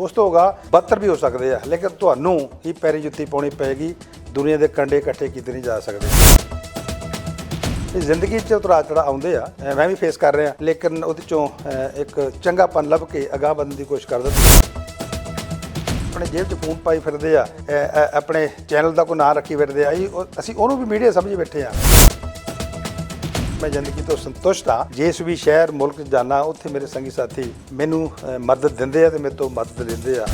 ਉਸ ਤੋਂ ਹੋਗਾ ਬੱਤਰ ਵੀ ਹੋ ਸਕਦੇ ਆ, ਲੇਕਿਨ ਤੁਹਾਨੂੰ ਹੀ ਪੈਰੀ ਜੁੱਤੀ ਪਾਉਣੀ ਪਏਗੀ, ਦੁਨੀਆ ਦੇ ਕੰਡੇ ਇਕੱਠੇ ਕੀਤੇ ਨਹੀਂ ਜਾ ਸਕਦੇ। ਇਹ ਜ਼ਿੰਦਗੀ 'ਚ ਉਤਰਾਅ ਚੜਾ ਆਉਂਦੇ ਆ ਮੈਂ ਵੀ ਫੇਸ ਕਰ ਰਿਹਾ, ਲੇਕਿਨ ਉਹਦੇ ਚੋਂ ਇੱਕ ਚੰਗਾਪਨ ਲੱਭ ਕੇ ਅਗਾਹ ਵਧਣ ਦੀ ਕੋਸ਼ਿਸ਼ ਕਰਦਾ ਆਪਣੇ ਜੇਬ 'ਚ ਫੋਨ ਪਾਈ ਫਿਰਦੇ ਆ ਆਪਣੇ ਚੈਨਲ ਦਾ ਕੋਈ ਨਾਂ ਰੱਖੀ ਫਿਰਦੇ ਆ, ਅਸੀਂ ਅਸੀਂ ਉਹਨੂੰ ਵੀ ਮੀਡੀਆ ਸਮਝੀ ਬੈਠੇ ਆ। ਮੈਂ ਜ਼ਿੰਦਗੀ ਤੋਂ ਸੰਤੁਸ਼ਟ ਹਾਂ। ਜਿਸ ਵੀ ਸ਼ਹਿਰ, ਮੁਲਕ 'ਚ ਜਾਣਾ ਉੱਥੇ ਮੇਰੇ ਸੰਗੀ ਸਾਥੀ ਮੈਨੂੰ ਮਦਦ ਦਿੰਦੇ ਆ ਤੇ ਮੇਰੇ ਤੋਂ ਮਦਦ ਲੈਂਦੇ ਆ।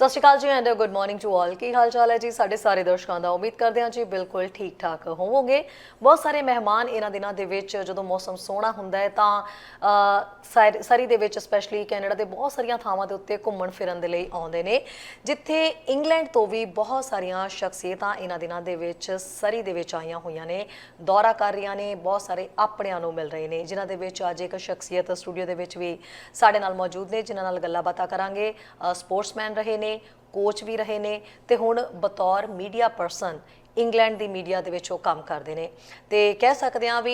ਸਤਿ ਸ਼੍ਰੀ ਅਕਾਲ ਜੀ and good morning to all ਕੀ ਹਾਲ ਚਾਲ ਹੈ ਜੀ? ਸਾਡੇ ਸਾਰੇ ਦਰਸ਼ਕਾਂ ਦਾ ਉਮੀਦ ਕਰਦੇ ਹਾਂ ਜੀ ਬਿਲਕੁਲ ਠੀਕ ਠਾਕ ਹੋਵੋਗੇ। ਬਹੁਤ ਸਾਰੇ ਮਹਿਮਾਨ ਇਹਨਾਂ ਦਿਨਾਂ ਦੇ ਵਿੱਚ ਜਦੋਂ ਮੌਸਮ ਸੋਹਣਾ ਹੁੰਦਾ ਹੈ ਤਾਂ ਅ, ਸਰੀ ਦੇ ਵਿੱਚ ਸਪੈਸ਼ਲੀ ਕੈਨੇਡਾ ਦੇ ਬਹੁਤ ਸਾਰੀਆਂ ਥਾਵਾਂ ਦੇ ਉੱਤੇ ਘੁੰਮਣ ਫਿਰਨ ਦੇ ਲਈ ਆਉਂਦੇ ਨੇ। ਜਿੱਥੇ ਇੰਗਲੈਂਡ ਤੋਂ ਵੀ ਬਹੁਤ ਸਾਰੀਆਂ ਸ਼ਖਸੀਅਤਾਂ ਇਹਨਾਂ ਦਿਨਾਂ ਦੇ ਵਿੱਚ ਸਰੀ ਦੇ ਵਿੱਚ ਆਈਆਂ ਹੋਈਆਂ ਨੇ। ਦੌਰਾ ਕਰ ਰਹੀਆਂ ਨੇ ਬਹੁਤ ਸਾਰੇ ਆਪਣਿਆਂ ਨੂੰ ਮਿਲ ਰਹੇ ਨੇ ਜਿਨ੍ਹਾਂ ਦੇ ਵਿੱਚ ਅੱਜ ਇੱਕ ਸ਼ਖਸੀਅਤ ਸਟੂਡੀਓ ਦੇ ਵਿੱਚ ਵੀ ਸਾਡੇ ਨਾਲ ਮੌਜੂਦ ਨੇ ਜਿਨ੍ਹਾਂ ਨਾਲ ਗੱਲਾਂ ਬਾਤਾਂ ਕਰਾਂਗੇ ਸਪੋਰਟਸਮੈਨ ਰਹੇ ਨੇ ਕੋਚ ਵੀ ਰਹੇ ਨੇ ਤੇ ਹੁਣ ਬਤੌਰ ਮੀਡੀਆ ਪਰਸਨ ਇੰਗਲੈਂਡ ਦੀ ਮੀਡੀਆ ਦੇ ਵਿੱਚ ਉਹ ਕੰਮ ਕਰਦੇ ਨੇ। ਤੇ ਕਹਿ ਸਕਦੇ ਹਾਂ ਵੀ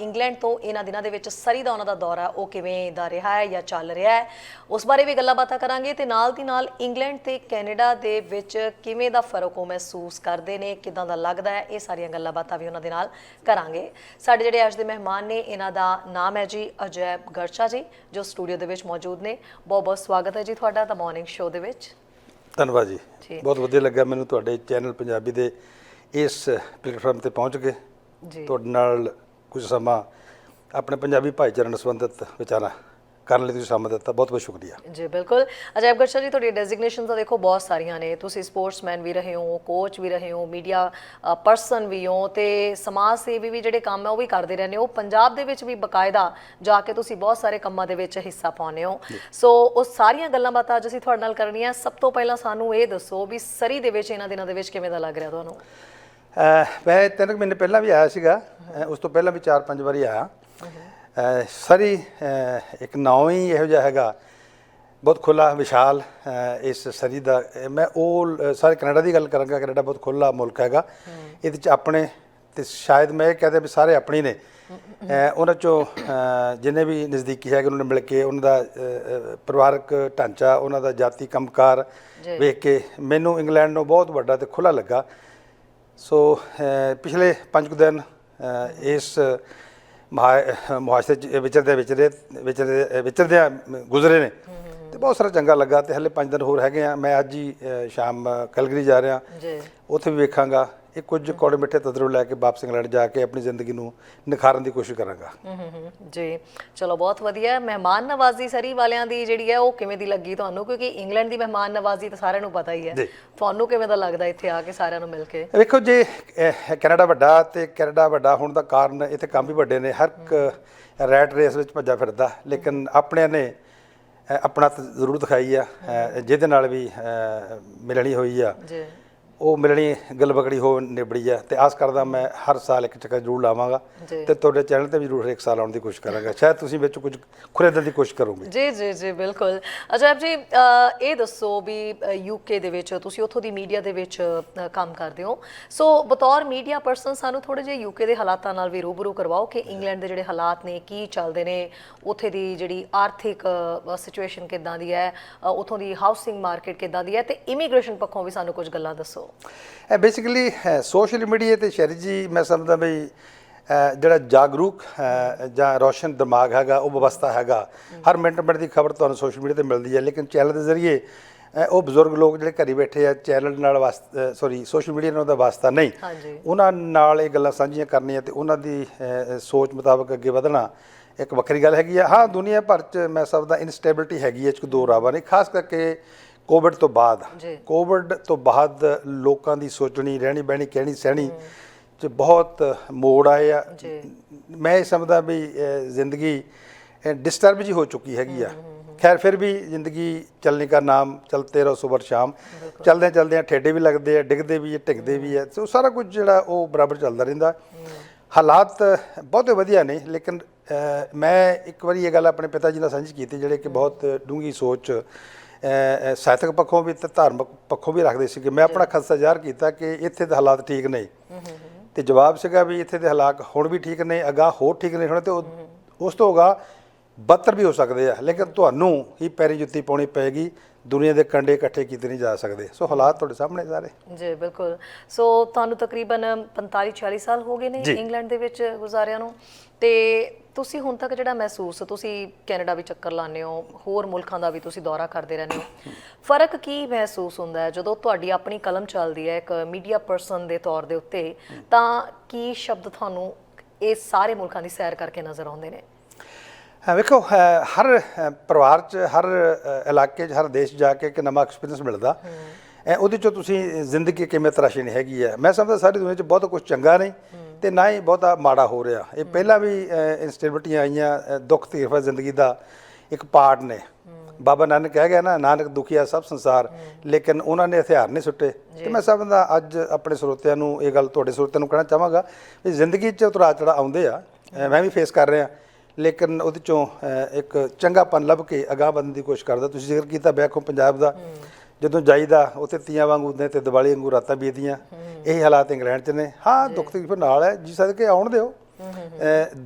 ਇੰਗਲੈਂਡ ਤੋਂ ਇਹਨਾਂ ਦਿਨਾਂ ਦੇ ਵਿੱਚ ਸਰੀ ਦਾ ਉਹਨਾਂ ਦਾ ਦੌਰਾ ਉਹ ਕਿਵੇਂ ਦਾ ਰਿਹਾ ਹੈ ਜਾਂ ਚੱਲ ਰਿਹਾ ਹੈ, ਉਸ ਬਾਰੇ ਵੀ ਗੱਲਾਂ ਬਾਤਾਂ ਕਰਾਂਗੇ ਤੇ ਨਾਲ ਦੀ ਨਾਲ ਇੰਗਲੈਂਡ ਤੇ ਕੈਨੇਡਾ ਦੇ ਵਿੱਚ ਕਿਵੇਂ ਦਾ ਫ਼ਰਕ ਉਹ ਮਹਿਸੂਸ ਕਰਦੇ ਨੇ, ਕਿਦਾਂ ਦਾ ਲੱਗਦਾ ਹੈ, ਇਹ ਸਾਰੀਆਂ ਗੱਲਾਂ ਬਾਤਾਂ ਵੀ ਉਹਨਾਂ ਦੇ ਨਾਲ ਕਰਾਂਗੇ। ਸਾਡੇ ਜਿਹੜੇ ਅੱਜ ਦੇ ਮਹਿਮਾਨ ਨੇ, ਇਹਨਾਂ ਦਾ ਨਾਮ ਹੈ ਜੀ ਅਜੈਬ ਗਰਚਾ ਜੀ, ਜੋ ਸਟੂਡੀਓ ਦੇ ਵਿੱਚ ਮੌਜੂਦ ਨੇ। ਬਹੁਤ ਬਹੁਤ ਸਵਾਗਤ ਹੈ ਜੀ ਤੁਹਾਡਾ ਦਾ ਮਾਰਨਿੰਗ ਸ਼ੋਅ ਦੇ ਵਿੱਚ। ਧੰਨਵਾਦ ਜੀ। ਜੀ। ਬਹੁਤ ਵਧੀਆ ਲੱਗਾ ਮੈਨੂੰ ਤੁਹਾਡੇ ਚੈਨਲ ਪੰਜਾਬੀ ਦੇ ਇਸ ਪਲੇਟਫਾਰਮ ਤੇ ਪਹੁੰਚ ਕੇ। ਜੀ। ਤੁਹਾਡੇ ਨਾਲ ਕੁਝ ਸਮਾਂ ਆਪਣੇ ਪੰਜਾਬੀ ਭਾਈਚਾਰੇ ਨਾਲ ਸੰਬੰਧਿਤ ਵਿਚਾਰਾਂ। ਕਰਨ ਲਈ ਤੁਸੀਂ ਸਮਾਂ ਦਿੱਤਾ ਬਹੁਤ ਬਹੁਤ ਸ਼ੁਕਰੀਆ। ਜੀ ਬਿਲਕੁਲ। ਅਜੈਬ ਗਰਸ਼ਾ ਜੀ ਤੁਹਾਡੀ ਡੈਜ਼ਿਗਨੇਸ਼ਨਸ ਤਾਂ ਦੇਖੋ ਬਹੁਤ ਸਾਰੀਆਂ ਨੇ। ਤੁਸੀਂ ਸਪੋਰਟਸਮੈਨ ਵੀ ਰਹੇ ਹੋ ਕੋਚ ਵੀ ਰਹੇ ਹੋ ਮੀਡੀਆ ਪਰਸਨ ਵੀ ਹੋ ਤੇ ਸਮਾਜ ਸੇਵੀ ਵੀ ਜਿਹੜੇ ਕੰਮ ਹੈ ਉਹ ਵੀ ਕਰਦੇ ਰਹਿੰਦੇ ਹੋ। ਪੰਜਾਬ ਦੇ ਵਿੱਚ ਵੀ ਬਕਾਇਦਾ ਜਾ ਕੇ ਤੁਸੀਂ ਬਹੁਤ ਸਾਰੇ ਕੰਮਾਂ ਦੇ ਵਿੱਚ ਹਿੱਸਾ ਪਾਉਂਦੇ ਹੋ। ਸੋ ਉਹ ਸਾਰੀਆਂ ਗੱਲਾਂ ਬਾਤਾਂ ਅੱਜ ਅਸੀਂ ਤੁਹਾਡੇ ਨਾਲ ਕਰਨੀਆਂ। ਸਭ ਤੋਂ ਪਹਿਲਾਂ ਸਾਨੂੰ ਇਹ ਦੱਸੋ ਵੀ ਸਰੀ ਦੇ ਵਿੱਚ ਇਹਨਾਂ ਦਿਨਾਂ ਦੇ ਵਿੱਚ ਕਿਵੇਂ ਦਾ ਲੱਗ ਰਿਹਾ ਤੁਹਾਨੂੰ? ਮੈਂ ਤਿੰਨ ਕੁ ਮਹੀਨੇ ਪਹਿਲਾਂ ਵੀ ਆਇਆ ਸੀਗਾ। ਉਸ ਤੋਂ ਪਹਿਲਾਂ ਵੀ ਚਾਰ ਪੰਜ ਵਾਰੀ ਆਇਆ। ਸਾਰੀ ਇੱਕ ਨਾਮ ਹੀ ਇਹੋ ਜਿਹਾ ਹੈਗਾ ਬਹੁਤ ਖੁੱਲਾ ਵਿਸ਼ਾਲ ਇਸ ਸਰੀ ਦਾ ਮੈਂ ਉਹ ਸਾਰੇ ਕੈਨੇਡਾ ਦੀ ਗੱਲ ਕਰਾਂਗਾ ਕੈਨੇਡਾ ਬਹੁਤ ਖੁੱਲਾ ਮੁਲਕ ਹੈਗਾ। ਇਹਦੇ ਚ ਆਪਣੇ ਤੇ ਸ਼ਾਇਦ ਮੈਂ ਇਹ ਕਹਦੇ ਵੀ ਸਾਰੇ ਆਪਣੀ ਨੇ। ਉਹਨਾਂ ਚੋਂ ਜਿੰਨੇ ਵੀ ਨਜ਼ਦੀਕੀ ਹੈਗੇ ਉਹਨਾਂ ਨੂੰ ਮਿਲ ਕੇ ਉਹਨਾਂ ਦਾ ਪਰਿਵਾਰਕ ਢਾਂਚਾ ਉਹਨਾਂ ਦਾ ਜਾਤੀ ਕੰਮਕਾਰ ਵੇਖ ਕੇ ਮੈਨੂੰ ਇੰਗਲੈਂਡ ਨੂੰ ਬਹੁਤ ਵੱਡਾ ਤੇ ਖੁੱਲਾ ਲੱਗਾ। ਸੋ ਪਿਛਲੇ ਪੰਜ ਕੁ ਦਿਨ ਅਹ, ਇਸ ਮਹਾ- ਮੁਹਾਸੇ ਚ ਵਿਚਰਦੇ ਵਿਚਰੇ ਵਿਚਰਦੇ ਵਿਚਰਦਿਆਂ ਗੁਜ਼ਰੇ ਨੇ। ਤੇ ਬਹੁਤ ਸਾਰਾ ਚੰਗਾ ਲੱਗਾ ਤੇ ਹਲੇ ਪੰਜ ਦਿਨ ਹੋਰ ਹੈਗੇ ਆ। ਮੈਂ ਅੱਜ ਹੀ ਸ਼ਾਮ ਕਲਗਰੀ ਜਾ ਰਿਹਾ। ਜੀ। ਉੱਥੇ ਵੀ ਵੇਖਾਂਗਾ। ਇਹ ਕੁਝ ਕੌੜੇ ਮਿੱਠੇ ਤਜਰਬੇ ਲੈ ਕੇ ਵਾਪਸ ਇੰਗਲੈਂਡ ਜਾ ਕੇ ਆਪਣੀ ਜ਼ਿੰਦਗੀ ਨੂੰ ਨਿਖਾਰਨ ਦੀ ਕੋਸ਼ਿਸ਼ ਕਰਾਂਗਾ। ਜੀ ਚਲੋ ਬਹੁਤ ਵਧੀਆ। ਮਹਿਮਾਨ ਨਵਾਜ਼ੀ ਸਰੀ ਵਾਲਿਆਂ ਦੀ ਜਿਹੜੀ ਹੈ ਉਹ ਕਿਵੇਂ ਦੀ ਲੱਗੀ ਤੁਹਾਨੂੰ? ਕਿਉਂਕਿ ਇੰਗਲੈਂਡ ਦੀ ਮਹਿਮਾਨ ਨਵਾਜ਼ੀ ਤਾਂ ਸਾਰਿਆਂ ਨੂੰ ਪਤਾ ਹੀ ਹੈ। ਤੁਹਾਨੂੰ ਕਿਵੇਂ ਦਾ ਲੱਗਦਾ ਇੱਥੇ ਆ ਕੇ ਸਾਰਿਆਂ ਨੂੰ ਮਿਲ ਕੇ? ਵੇਖੋ ਜੇ ਕੈਨੇਡਾ ਵੱਡਾ ਤੇ ਕੈਨੇਡਾ ਵੱਡਾ ਹੋਣ ਦਾ ਕਾਰਨ ਇੱਥੇ ਕੰਮ ਵੀ ਵੱਡੇ ਨੇ। ਹਰ ਇੱਕ ਰੈਟ ਰੇਸ ਵਿੱਚ ਭੱਜਾ ਫਿਰਦਾ। ਲੇਕਿਨ ਆਪਣਿਆਂ ਨੇ ਆਪਣਾ ਜ਼ਰੂਰ ਦਿਖਾਈ ਆ। ਜਿਹਦੇ ਨਾਲ ਵੀ ਮਿਲਣੀ ਹੋਈ ਆ। ਜੀ। ਉਹ ਮਿਲਣੀ ਗਲਬਗੜੀ ਹੋ ਨਿਬੜੀ ਆ ਤੇ ਆਸ ਕਰਦਾ ਮੈਂ ਹਰ ਸਾਲ ਇੱਕ ਚੱਕਰ ਜ਼ਰੂਰ ਲਾਵਾਂਗਾ ਜੀ। ਤੇ ਤੁਹਾਡੇ ਚੈਨਲ ਤੇ ਵੀ ਜ਼ਰੂਰ ਇੱਕ ਸਾਲ ਆਉਣ ਦੀ ਕੋਸ਼ਿਸ਼ ਕਰਾਂਗਾ। ਸ਼ਾਇਦ ਤੁਸੀਂ ਵਿੱਚ ਕੁਝ ਖੁਰੇਦਣ ਦੀ ਕੋਸ਼ਿਸ਼ ਕਰੋਗੇ। ਜੀ ਜੀ ਜੀ ਬਿਲਕੁਲ। ਅਜੈਬ ਜੀ ਅ, ਇਹ ਦੱਸੋ ਵੀ ਯੂਕੇ ਦੇ ਵਿੱਚ ਤੁਸੀਂ ਉੱਥੋਂ ਦੀ ਮੀਡੀਆ ਦੇ ਵਿੱਚ ਅ, ਕੰਮ ਕਰਦੇ ਹੋ। ਸੋ ਬਤੌਰ ਮੀਡੀਆ ਪਰਸਨ ਸਾਨੂੰ ਥੋੜੇ ਜਿਹਾ ਯੂਕੇ ਦੇ ਹਾਲਾਤਾਂ ਨਾਲ ਵੀ ਰੂਬਰੂ ਕਰਵਾਓ ਕਿ ਇੰਗਲੈਂਡ ਦੇ ਜਿਹੜੇ ਹਾਲਾਤ ਨੇ ਕੀ ਚੱਲਦੇ ਨੇ ਉੱਥੇ ਦੀ ਜਿਹੜੀ ਆਰਥਿਕ ਸਿਚੁਏਸ਼ਨ ਕਿੱਦਾਂ ਦੀ ਹੈ ਅ, ਉੱਥੋਂ ਦੀ ਹਾਊਸਿੰਗ ਮਾਰਕੀਟ ਕਿੱਦਾਂ ਦੀ ਹੈ ਤੇ ਇਮੀਗ੍ਰੇਸ਼ਨ ਪੱਖੋਂ ਵੀ ਸਾਨੂੰ ਕੁਝ ਗੱਲਾਂ ਦੱਸੋ। ਇਹ ਬੇਸਿਕਲੀ ਸੋਸ਼ਲ ਮੀਡੀਆ ਤੇ ਸ਼ਹਿਰੀ ਜੀ ਮੈਂ ਸਮਝਦਾ ਬਈ ਜਿਹੜਾ ਜਾਗਰੂਕ ਜਾਂ ਰੋਸ਼ਨ ਦਿਮਾਗ ਹੈਗਾ ਉਹ ਵਿਵਸਥਾ ਹੈਗਾ। ਹਰ ਮਿੰਟ ਮਿੰਟ ਦੀ ਖਬਰ ਤੁਹਾਨੂੰ ਸੋਸ਼ਲ ਮੀਡੀਆ ਤੇ ਮਿਲਦੀ ਹੈ ਲੇਕਿਨ ਚੈਨਲ ਦੇ ਜ਼ਰੀਏ ਉਹ ਬਜ਼ੁਰਗ ਲੋਕ ਜਿਹੜੇ ਘਰੀ ਬੈਠੇ ਆ ਚੈਨਲ ਨਾਲ ਵਾਸਤਾ ਸੌਰੀ ਸੋਸ਼ਲ ਮੀਡੀਆ ਨਾਲ ਉਹਦਾ ਵਾਸਤਾ ਨਹੀਂ। ਉਹਨਾਂ ਨਾਲ ਇਹ ਗੱਲਾਂ ਸਾਂਝੀਆਂ ਕਰਨੀਆਂ ਤੇ ਉਹਨਾਂ ਦੀ ਸੋਚ ਮੁਤਾਬਕ ਅੱਗੇ ਵਧਣਾ ਇੱਕ ਵੱਖਰੀ ਗੱਲ ਹੈਗੀ ਆ। ਹਾਂ ਦੁਨੀਆ ਭਰ ਚ ਮੈਂ ਸਮਝਦਾ ਇਨਸਟੇਬਿਲਿਟੀ ਹੈਗੀ ਹੈ 'ਚ ਦੋ ਰਾਵਾਂ ਨਹੀਂ। ਖਾਸ ਕਰਕੇ ਕੋਵਿਡ ਤੋਂ ਬਾਅਦ। ਕੋਵਿਡ ਤੋਂ ਬਾਅਦ ਲੋਕਾਂ ਦੀ ਸੋਚਣੀ ਰਹਿਣੀ ਬਹਿਣੀ ਕਹਿਣੀ ਸਹਿਣੀ ਚ ਬਹੁਤ ਮੋੜ ਆਏ ਆ। ਮੈਂ ਇਹ ਸਮਝਦਾ ਵੀ ਜ਼ਿੰਦਗੀ ਡਿਸਟਰਬ ਜੀ ਹੋ ਚੁੱਕੀ ਹੈਗੀ ਆ। ਖੈਰ ਫਿਰ ਵੀ ਜ਼ਿੰਦਗੀ ਚੱਲਣੇ ਦਾ ਨਾਮ ਚਲਤੇ ਰਹੋ ਸੁਬਰ ਸ਼ਾਮ। ਚਲਦੇ ਚਲਦੇ ਠੇਡੇ ਵੀ ਲੱਗਦੇ ਆ ਡਿੱਗਦੇ ਵੀ ਆ ਟਿਕਦੇ ਵੀ ਆ। ਸੋ ਸਾਰਾ ਕੁਝ ਜਿਹੜਾ ਉਹ ਬਰਾਬਰ ਚੱਲਦਾ ਰਹਿੰਦਾ। ਹਾਲਾਤ ਬਹੁਤੇ ਵਧੀਆ ਨੇ ਲੇਕਿਨ ਮੈਂ ਇੱਕ ਵਾਰੀ ਇਹ ਗੱਲ ਆਪਣੇ ਪਿਤਾ ਜੀ ਨਾਲ ਸਾਂਝੀ ਕੀਤੀ ਜਿਹੜੇ ਕਿ ਬਹੁਤ ਡੂੰਗੀ ਸੋਚ ਸਾਹਿਤਕ ਪੱਖੋਂ ਵੀ ਤੇ ਧਾਰਮਿਕ ਪੱਖੋਂ ਵੀ ਰੱਖਦੇ ਸੀ ਕਿ ਮੈਂ ਆਪਣਾ ਖਦਸ਼ਾ ਜ਼ਾਹਰ ਕੀਤਾ ਕਿ ਇੱਥੇ ਦੇ ਹਾਲਾਤ ਠੀਕ ਨਹੀਂ ਤੇ ਜਵਾਬ ਸੀਗਾ ਵੀ ਇੱਥੇ ਦੇ ਹਾਲਾਤ ਹੁਣ ਵੀ ਠੀਕ ਨੇ ਅਗਾਹ ਹੋਰ ਠੀਕ ਨਹੀਂ ਹੋਣੇ ਤੇ ਉਸ ਤੋਂ ਹੋਗਾ ਬੱਤਰ ਵੀ ਹੋ ਸਕਦੇ ਆ। ਲੇਕਿਨ ਤੁਹਾਨੂੰ ਹੀ ਪੈਰੀ ਜੁੱਤੀ ਪਾਉਣੀ ਪਏਗੀ। ਦੁਨੀਆ ਦੇ ਕੰਡੇ ਇਕੱਠੇ ਕੀਤੇ ਨਹੀਂ ਜਾ ਸਕਦੇ। ਸੋ ਹਾਲਾਤ ਤੁਹਾਡੇ ਸਾਹਮਣੇ ਸਾਰੇ। ਜੀ ਬਿਲਕੁਲ। ਸੋ ਤੁਹਾਨੂੰ ਤਕਰੀਬਨ 45 46 ਸਾਲ ਹੋ ਗਏ ਨੇ ਜੀ। ਇੰਗਲੈਂਡ ਦੇ ਵਿੱਚ ਗੁਜ਼ਾਰਿਆਂ ਨੂੰ। ਤੇ ਤੁਸੀਂ ਹੁਣ ਤੱਕ ਜਿਹੜਾ ਮਹਿਸੂਸ ਤੁਸੀਂ ਕੈਨੇਡਾ ਵੀ ਚੱਕਰ ਲਾਉਂਦੇ ਹੋ ਹੋਰ ਮੁਲਕਾਂ ਦਾ ਵੀ ਤੁਸੀਂ ਦੌਰਾ ਕਰਦੇ ਰਹਿੰਦੇ ਹੋ। ਫ਼ਰਕ ਕੀ ਮਹਿਸੂਸ ਹੁੰਦਾ ਹੈ? ਜਦੋਂ ਤੁਹਾਡੀ ਆਪਣੀ ਕਲਮ ਚੱਲਦੀ ਹੈ ਇੱਕ ਮੀਡੀਆ ਪਰਸਨ ਦੇ ਤੌਰ ਦੇ ਉੱਤੇ ਤਾਂ ਕੀ ਸ਼ਬਦ ਤੁਹਾਨੂੰ ਇਹ ਸਾਰੇ ਮੁਲਕਾਂ ਦੀ ਸੈਰ ਕਰਕੇ ਨਜ਼ਰ ਆਉਂਦੇ ਨੇ? ਵੇਖੋ ਹਰ ਪਰਿਵਾਰ 'ਚ ਹਰ ਇਲਾਕੇ 'ਚ ਹਰ ਦੇਸ਼ ਜਾ ਕੇ ਇੱਕ ਨਵਾਂ ਐਕਸਪੀਰੀਅੰਸ ਮਿਲਦਾ। ਉਹਦੇ 'ਚੋਂ ਤੁਸੀਂ ਜ਼ਿੰਦਗੀ ਕਿਵੇਂ ਤਰਾਸ਼ੀ ਹੈਗੀ ਹੈ। ਮੈਂ ਸਮਝਦਾ ਸਾਰੀ ਦੁਨੀਆ 'ਚ ਬਹੁਤ ਕੁਝ ਚੰਗਾ ਨਹੀਂ ਤੇ ਨਾ ਹੀ ਬਹੁਤਾ ਮਾੜਾ ਹੋ ਰਿਹਾ। ਇਹ ਪਹਿਲਾਂ ਵੀ ਇਨਸਟੇਬਿਲਟੀਆਂ ਆਈਆਂ ਦੁੱਖ ਤਕਲੀਫਾਂ ਜ਼ਿੰਦਗੀ ਦਾ ਇੱਕ ਪਾਰਟ ਨੇ। ਬਾਬਾ ਨਾਨਕ ਕਹਿ ਗਿਆ ਨਾ ਨਾਨਕ ਦੁਖੀਆ ਸਭ ਸੰਸਾਰ। ਲੇਕਿਨ ਉਹਨਾਂ ਨੇ ਹਥਿਆਰ ਨਹੀਂ ਸੁੱਟੇ। ਤੇ ਮੈਂ ਸਮਝਦਾ ਅੱਜ ਆਪਣੇ ਸਰੋਤਿਆਂ ਨੂੰ ਇਹ ਗੱਲ ਤੁਹਾਡੇ ਸਰੋਤਿਆਂ ਨੂੰ ਕਹਿਣਾ ਚਾਹਾਂਗਾ ਵੀ ਜ਼ਿੰਦਗੀ 'ਚ ਉਤਰਾਅ ਚੜਾ ਆਉਂਦੇ ਆ। ਮੈਂ ਵੀ ਫੇਸ ਕਰ ਰਿਹਾ। ਲੇਕਿਨ ਉਹਦੇ ਚੋਂ ਇੱਕ ਚੰਗਾਪਨ ਲੱਭ ਕੇ ਅਗਾਹ ਵਧਣ ਦੀ ਕੋਸ਼ਿਸ਼ ਕਰਦਾ। ਤੁਸੀਂ ਜ਼ਿਕਰ ਕੀਤਾ ਬੈਕ ਪੰਜਾਬ ਦਾ। ਜਦੋਂ ਜਾਈਦਾ ਉੱਥੇ ਤੀਆਂ ਵਾਂਗੂ ਨੇ ਤੇ ਦੀਵਾਲੀ ਵਾਂਗੂ ਰਾਤਾਂ ਬੀਤਦੀਆਂ। ਇਹ ਹਾਲਾਤ ਇੰਗਲੈਂਡ 'ਚ ਨੇ। ਹਾਂ ਦੁੱਖ ਤਕਲੀਫ ਨਾਲ ਹੈ। ਜੀ ਸਦਕੇ ਆਉਣ ਦਿਓ।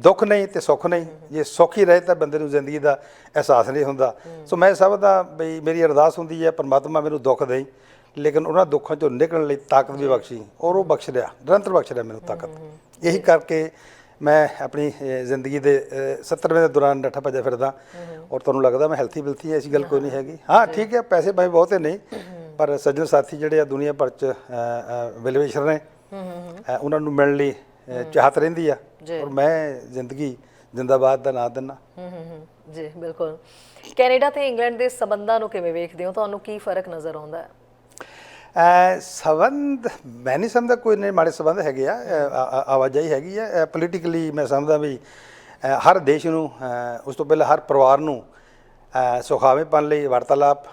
ਦੁੱਖ ਨਹੀਂ ਤੇ ਸੁੱਖ ਨਹੀਂ। ਜੇ ਸੁੱਖ ਹੀ ਰਹੇ ਤਾਂ ਬੰਦੇ ਨੂੰ ਜ਼ਿੰਦਗੀ ਦਾ ਅਹਿਸਾਸ ਨਹੀਂ ਹੁੰਦਾ। ਸੋ ਮੈਂ ਸਮਝਦਾ ਬਈ ਮੇਰੀ ਅਰਦਾਸ ਹੁੰਦੀ ਹੈ ਪਰਮਾਤਮਾ ਮੈਨੂੰ ਦੁੱਖ ਦੇਈ। ਲੇਕਿਨ ਉਹਨਾਂ ਦੁੱਖਾਂ ਚੋਂ ਨਿਕਲਣ ਲਈ ਤਾਕਤ ਵੀ ਬਖਸ਼ੀ। ਔਰ ਉਹ ਬਖਸ਼ ਰਿਹਾ ਨਿਰੰਤਰ ਬਖਸ਼ ਰਿਹਾ ਮੈਨੂੰ ਤਾਕਤ। ਇਹੀ ਕਰਕੇ ਮੈਂ ਆਪਣੀ ਜ਼ਿੰਦਗੀ ਦੇ ਅਹ, 70ਵੇਂ ਦੇ ਦੌਰਾਨ ਨੱਠਾ ਭੱਜਿਆ ਫਿਰਦਾ ਔਰ ਤੁਹਾਨੂੰ ਲੱਗਦਾ ਮੈਂ ਹੈਲਥੀ ਬਿਲਥੀ ਐਸੀ ਗੱਲ ਕੋਈ ਨਹੀਂ ਹੈਗੀ। ਹਾਂ ਠੀਕ ਹੈ ਪੈਸੇ ਭਾਵੇਂ ਬਹੁਤੇ ਨਹੀਂ ਪਰ ਸੱਜਣ ਸਾਥੀ ਜਿਹੜੇ ਆ ਦੁਨੀਆ ਭਰ ਚ ਵੈਲਿਊਏਸ਼ਨ ਨੇ ਉਹਨਾਂ ਨੂੰ ਮਿਲਣ ਲਈ ਚਾਹਤ ਰਹਿੰਦੀ ਆ। ਔਰ ਮੈਂ ਜ਼ਿੰਦਗੀ ਜਿੰਦਾਬਾਦ ਦਾ ਨਾਂ ਹੂੰ ਜੀ ਬਿਲਕੁਲ। ਕੈਨੇਡਾ ਤੇ ਇੰਗਲੈਂਡ ਦੇ ਸਬੰਧਾਂ ਨੂੰ ਕਿਵੇਂ ਵੇਖਦੇ ਹੋ? ਤੁਹਾਨੂੰ ਕੀ ਫ਼ਰਕ ਨਜ਼ਰ ਆਉਂਦਾ? ਹੈ ਸੰਬੰਧ ਮੈਂ ਨਹੀਂ ਸਮਝਦਾ ਕੋਈ ਨਹੀਂ ਮਾੜੇ ਸੰਬੰਧ ਹੈਗੇ ਆ ਆਵਾਜਾਈ ਹੈਗੀ ਆ ਪੋਲੀਟੀਕਲੀ ਮੈਂ ਸਮਝਦਾ ਵੀ ਹਰ ਦੇਸ਼ ਨੂੰ ਉਸ ਤੋਂ ਪਹਿਲਾਂ ਹਰ ਪਰਿਵਾਰ ਨੂੰ ਸੁਖਾਵੇਂਪਨ ਲਈ ਵਾਰਤਾਲਾਪ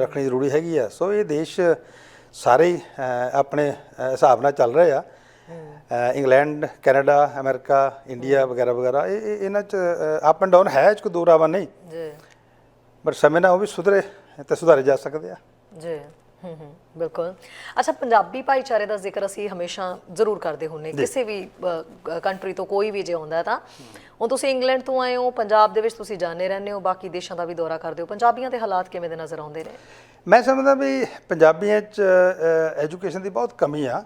ਰੱਖਣੀ ਜ਼ਰੂਰੀ ਹੈਗੀ ਆ। ਸੋ ਇਹ ਦੇਸ਼ ਸਾਰੇ ਆਪਣੇ ਹਿਸਾਬ ਨਾਲ ਚੱਲ ਰਹੇ ਆ। ਇੰਗਲੈਂਡ ਕੈਨੇਡਾ ਅਮਰੀਕਾ ਇੰਡੀਆ ਵਗੈਰਾ ਵਗੈਰਾ ਇਹ ਇਹ- ਇਹਨਾਂ ਚ ਅਪ ਐਂਡ ਡਾਊਨ ਹੈ ਚ ਕੋਈ ਦੋ ਰਾਵਾਂ ਨਹੀਂ। ਜੀ। ਪਰ ਸਮੇਂ ਨਾਲ ਉਹ ਵੀ ਸੁਧਰੇ ਤੇ ਸੁਧਾਰੇ ਜਾ ਸਕਦੇ ਆ। ਜੀ। ਹੂੰ ਹੂੰ ਬਿਲਕੁਲ। ਅੱਛਾ ਪੰਜਾਬੀ ਭਾਈਚਾਰੇ ਦਾ ਜ਼ਿਕਰ ਅਸੀਂ ਹਮੇਸ਼ਾ ਜ਼ਰੂਰ ਕਰਦੇ ਹੁੰਨੇ ਕਿਸੇ ਵੀ ਕੰਟਰੀ ਤੋਂ ਕੋਈ ਵੀ ਜੇ ਆਉਂਦਾ ਤਾਂ। ਹੁਣ ਤੁਸੀਂ ਇੰਗਲੈਂਡ ਤੋਂ ਆਏ ਹੋ ਪੰਜਾਬ ਦੇ ਵਿੱਚ ਤੁਸੀਂ ਜਾਣੇ ਰਹਿੰਦੇ ਹੋ ਬਾਕੀ ਦੇਸ਼ਾਂ ਦਾ ਵੀ ਦੌਰਾ ਕਰਦੇ ਹੋ। ਪੰਜਾਬੀਆਂ ਦੇ ਹਾਲਾਤ ਕਿਵੇਂ ਦੇ ਨਜ਼ਰ ਆਉਂਦੇ ਨੇ? ਮੈਂ ਸਮਝਦਾ ਵੀ ਪੰਜਾਬੀਆਂ 'ਚ ਐਜੂਕੇਸ਼ਨ ਦੀ ਬਹੁਤ ਕਮੀ ਆ।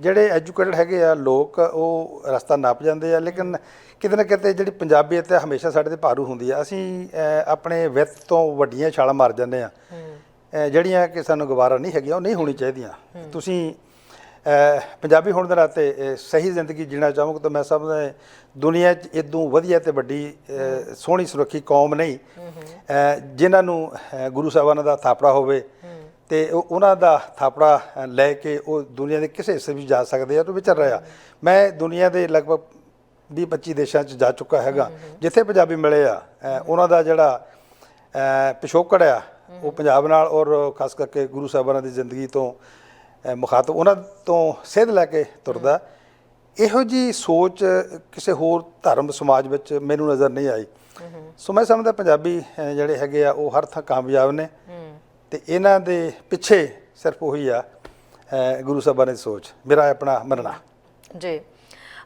ਜਿਹੜੇ ਐਜੂਕੇਟਡ ਹੈਗੇ ਆ ਲੋਕ ਉਹ ਰਸਤਾ ਨੱਪ ਜਾਂਦੇ ਆ। ਲੇਕਿਨ ਕਿਤੇ ਨਾ ਕਿਤੇ ਜਿਹੜੀ ਪੰਜਾਬੀਅਤ ਹੈ ਹਮੇਸ਼ਾ ਸਾਡੇ ਤੇ ਭਾਰੂ ਹੁੰਦੀ ਆ। ਅਸੀਂ ਆਪਣੇ ਵਿੱਤ ਤੋਂ ਵੱਡੀਆਂ ਛਾਲਾਂ ਮਾਰ ਜਾਂਦੇ ਆ। ਜਿਹੜੀਆਂ ਕਿ ਸਾਨੂੰ ਗਵਾਰਾ ਨਹੀਂ ਹੈਗੀਆਂ, ਉਹ ਨਹੀਂ ਹੋਣੀ ਚਾਹੀਦੀਆਂ। ਤੁਸੀਂ ਪੰਜਾਬੀ ਹੋਣ ਦੇ ਨਾਤੇ ਸਹੀ ਜ਼ਿੰਦਗੀ ਜੀਣਾ ਚਾਹੋਗੇ ਤਾਂ ਮੈਂ ਸਮਝਦਾ ਦੁਨੀਆ 'ਚ ਇਦੋਂ ਵਧੀਆ ਤੇ ਵੱਡੀ ਸੋਹਣੀ ਸੁਰੱਖੀ ਕੌਮ ਨਹੀਂ। ਜਿਨ੍ਹਾਂ ਨੂੰ ਗੁਰੂ ਸਾਹਿਬਾਨਾਂ ਦਾ ਥਾਪੜਾ ਹੋਵੇ ਤੇ ਉਹਨਾਂ ਦਾ ਥਾਪੜਾ ਲੈ ਕੇ ਉਹ ਦੁਨੀਆ ਦੇ ਕਿਸੇ ਹਿੱਸੇ ਵਿੱਚ ਜਾ ਸਕਦੇ ਆ ਤੇ ਵਿਚਰ ਰਿਹਾ ਮੈਂ ਦੁਨੀਆ ਦੇ ਲਗਭਗ 20 25 ਦੇਸ਼ਾਂ 'ਚ ਜਾ ਚੁੱਕਾ ਹੈਗਾ, ਜਿੱਥੇ ਪੰਜਾਬੀ ਮਿਲੇ ਆ। ਉਹਨਾਂ ਦਾ ਜਿਹੜਾ ਪਿਛੋਕੜ ਆ ਉਹ ਪੰਜਾਬ ਨਾਲ ਔਰ ਖਾਸ ਕਰਕੇ ਗੁਰੂ ਸਾਹਿਬਾਨਾਂ ਦੀ ਜ਼ਿੰਦਗੀ ਤੋਂ ਅ, ਮੁਖਾਤਬ ਉਹਨਾਂ ਤੋਂ ਸੇਧ ਲੈ ਕੇ ਤੁਰਦਾ। ਇਹੋ ਜੀ ਸੋਚ ਕਿਸੇ ਹੋਰ ਧਰਮ ਸਮਾਜ ਵਿੱਚ ਮੈਨੂੰ ਨਜ਼ਰ ਨਹੀਂ ਆਈ। ਸੋ ਮੈਂ ਸਮਝਦਾ ਪੰਜਾਬੀ ਜਿਹੜੇ ਹੈਗੇ ਆ ਉਹ ਹਰ ਥਾਂ ਕਾਮਯਾਬ ਨੇ। ਤੇ ਇਹਨਾਂ ਦੇ ਪਿੱਛੇ ਸਿਰਫ ਉਹੀ ਆ ਗੁਰੂ ਸਾਹਿਬਾਨ ਦੀ ਸੋਚ। ਮੇਰਾ ਆਪਣਾ ਮੰਨਣਾ। ਜੀ।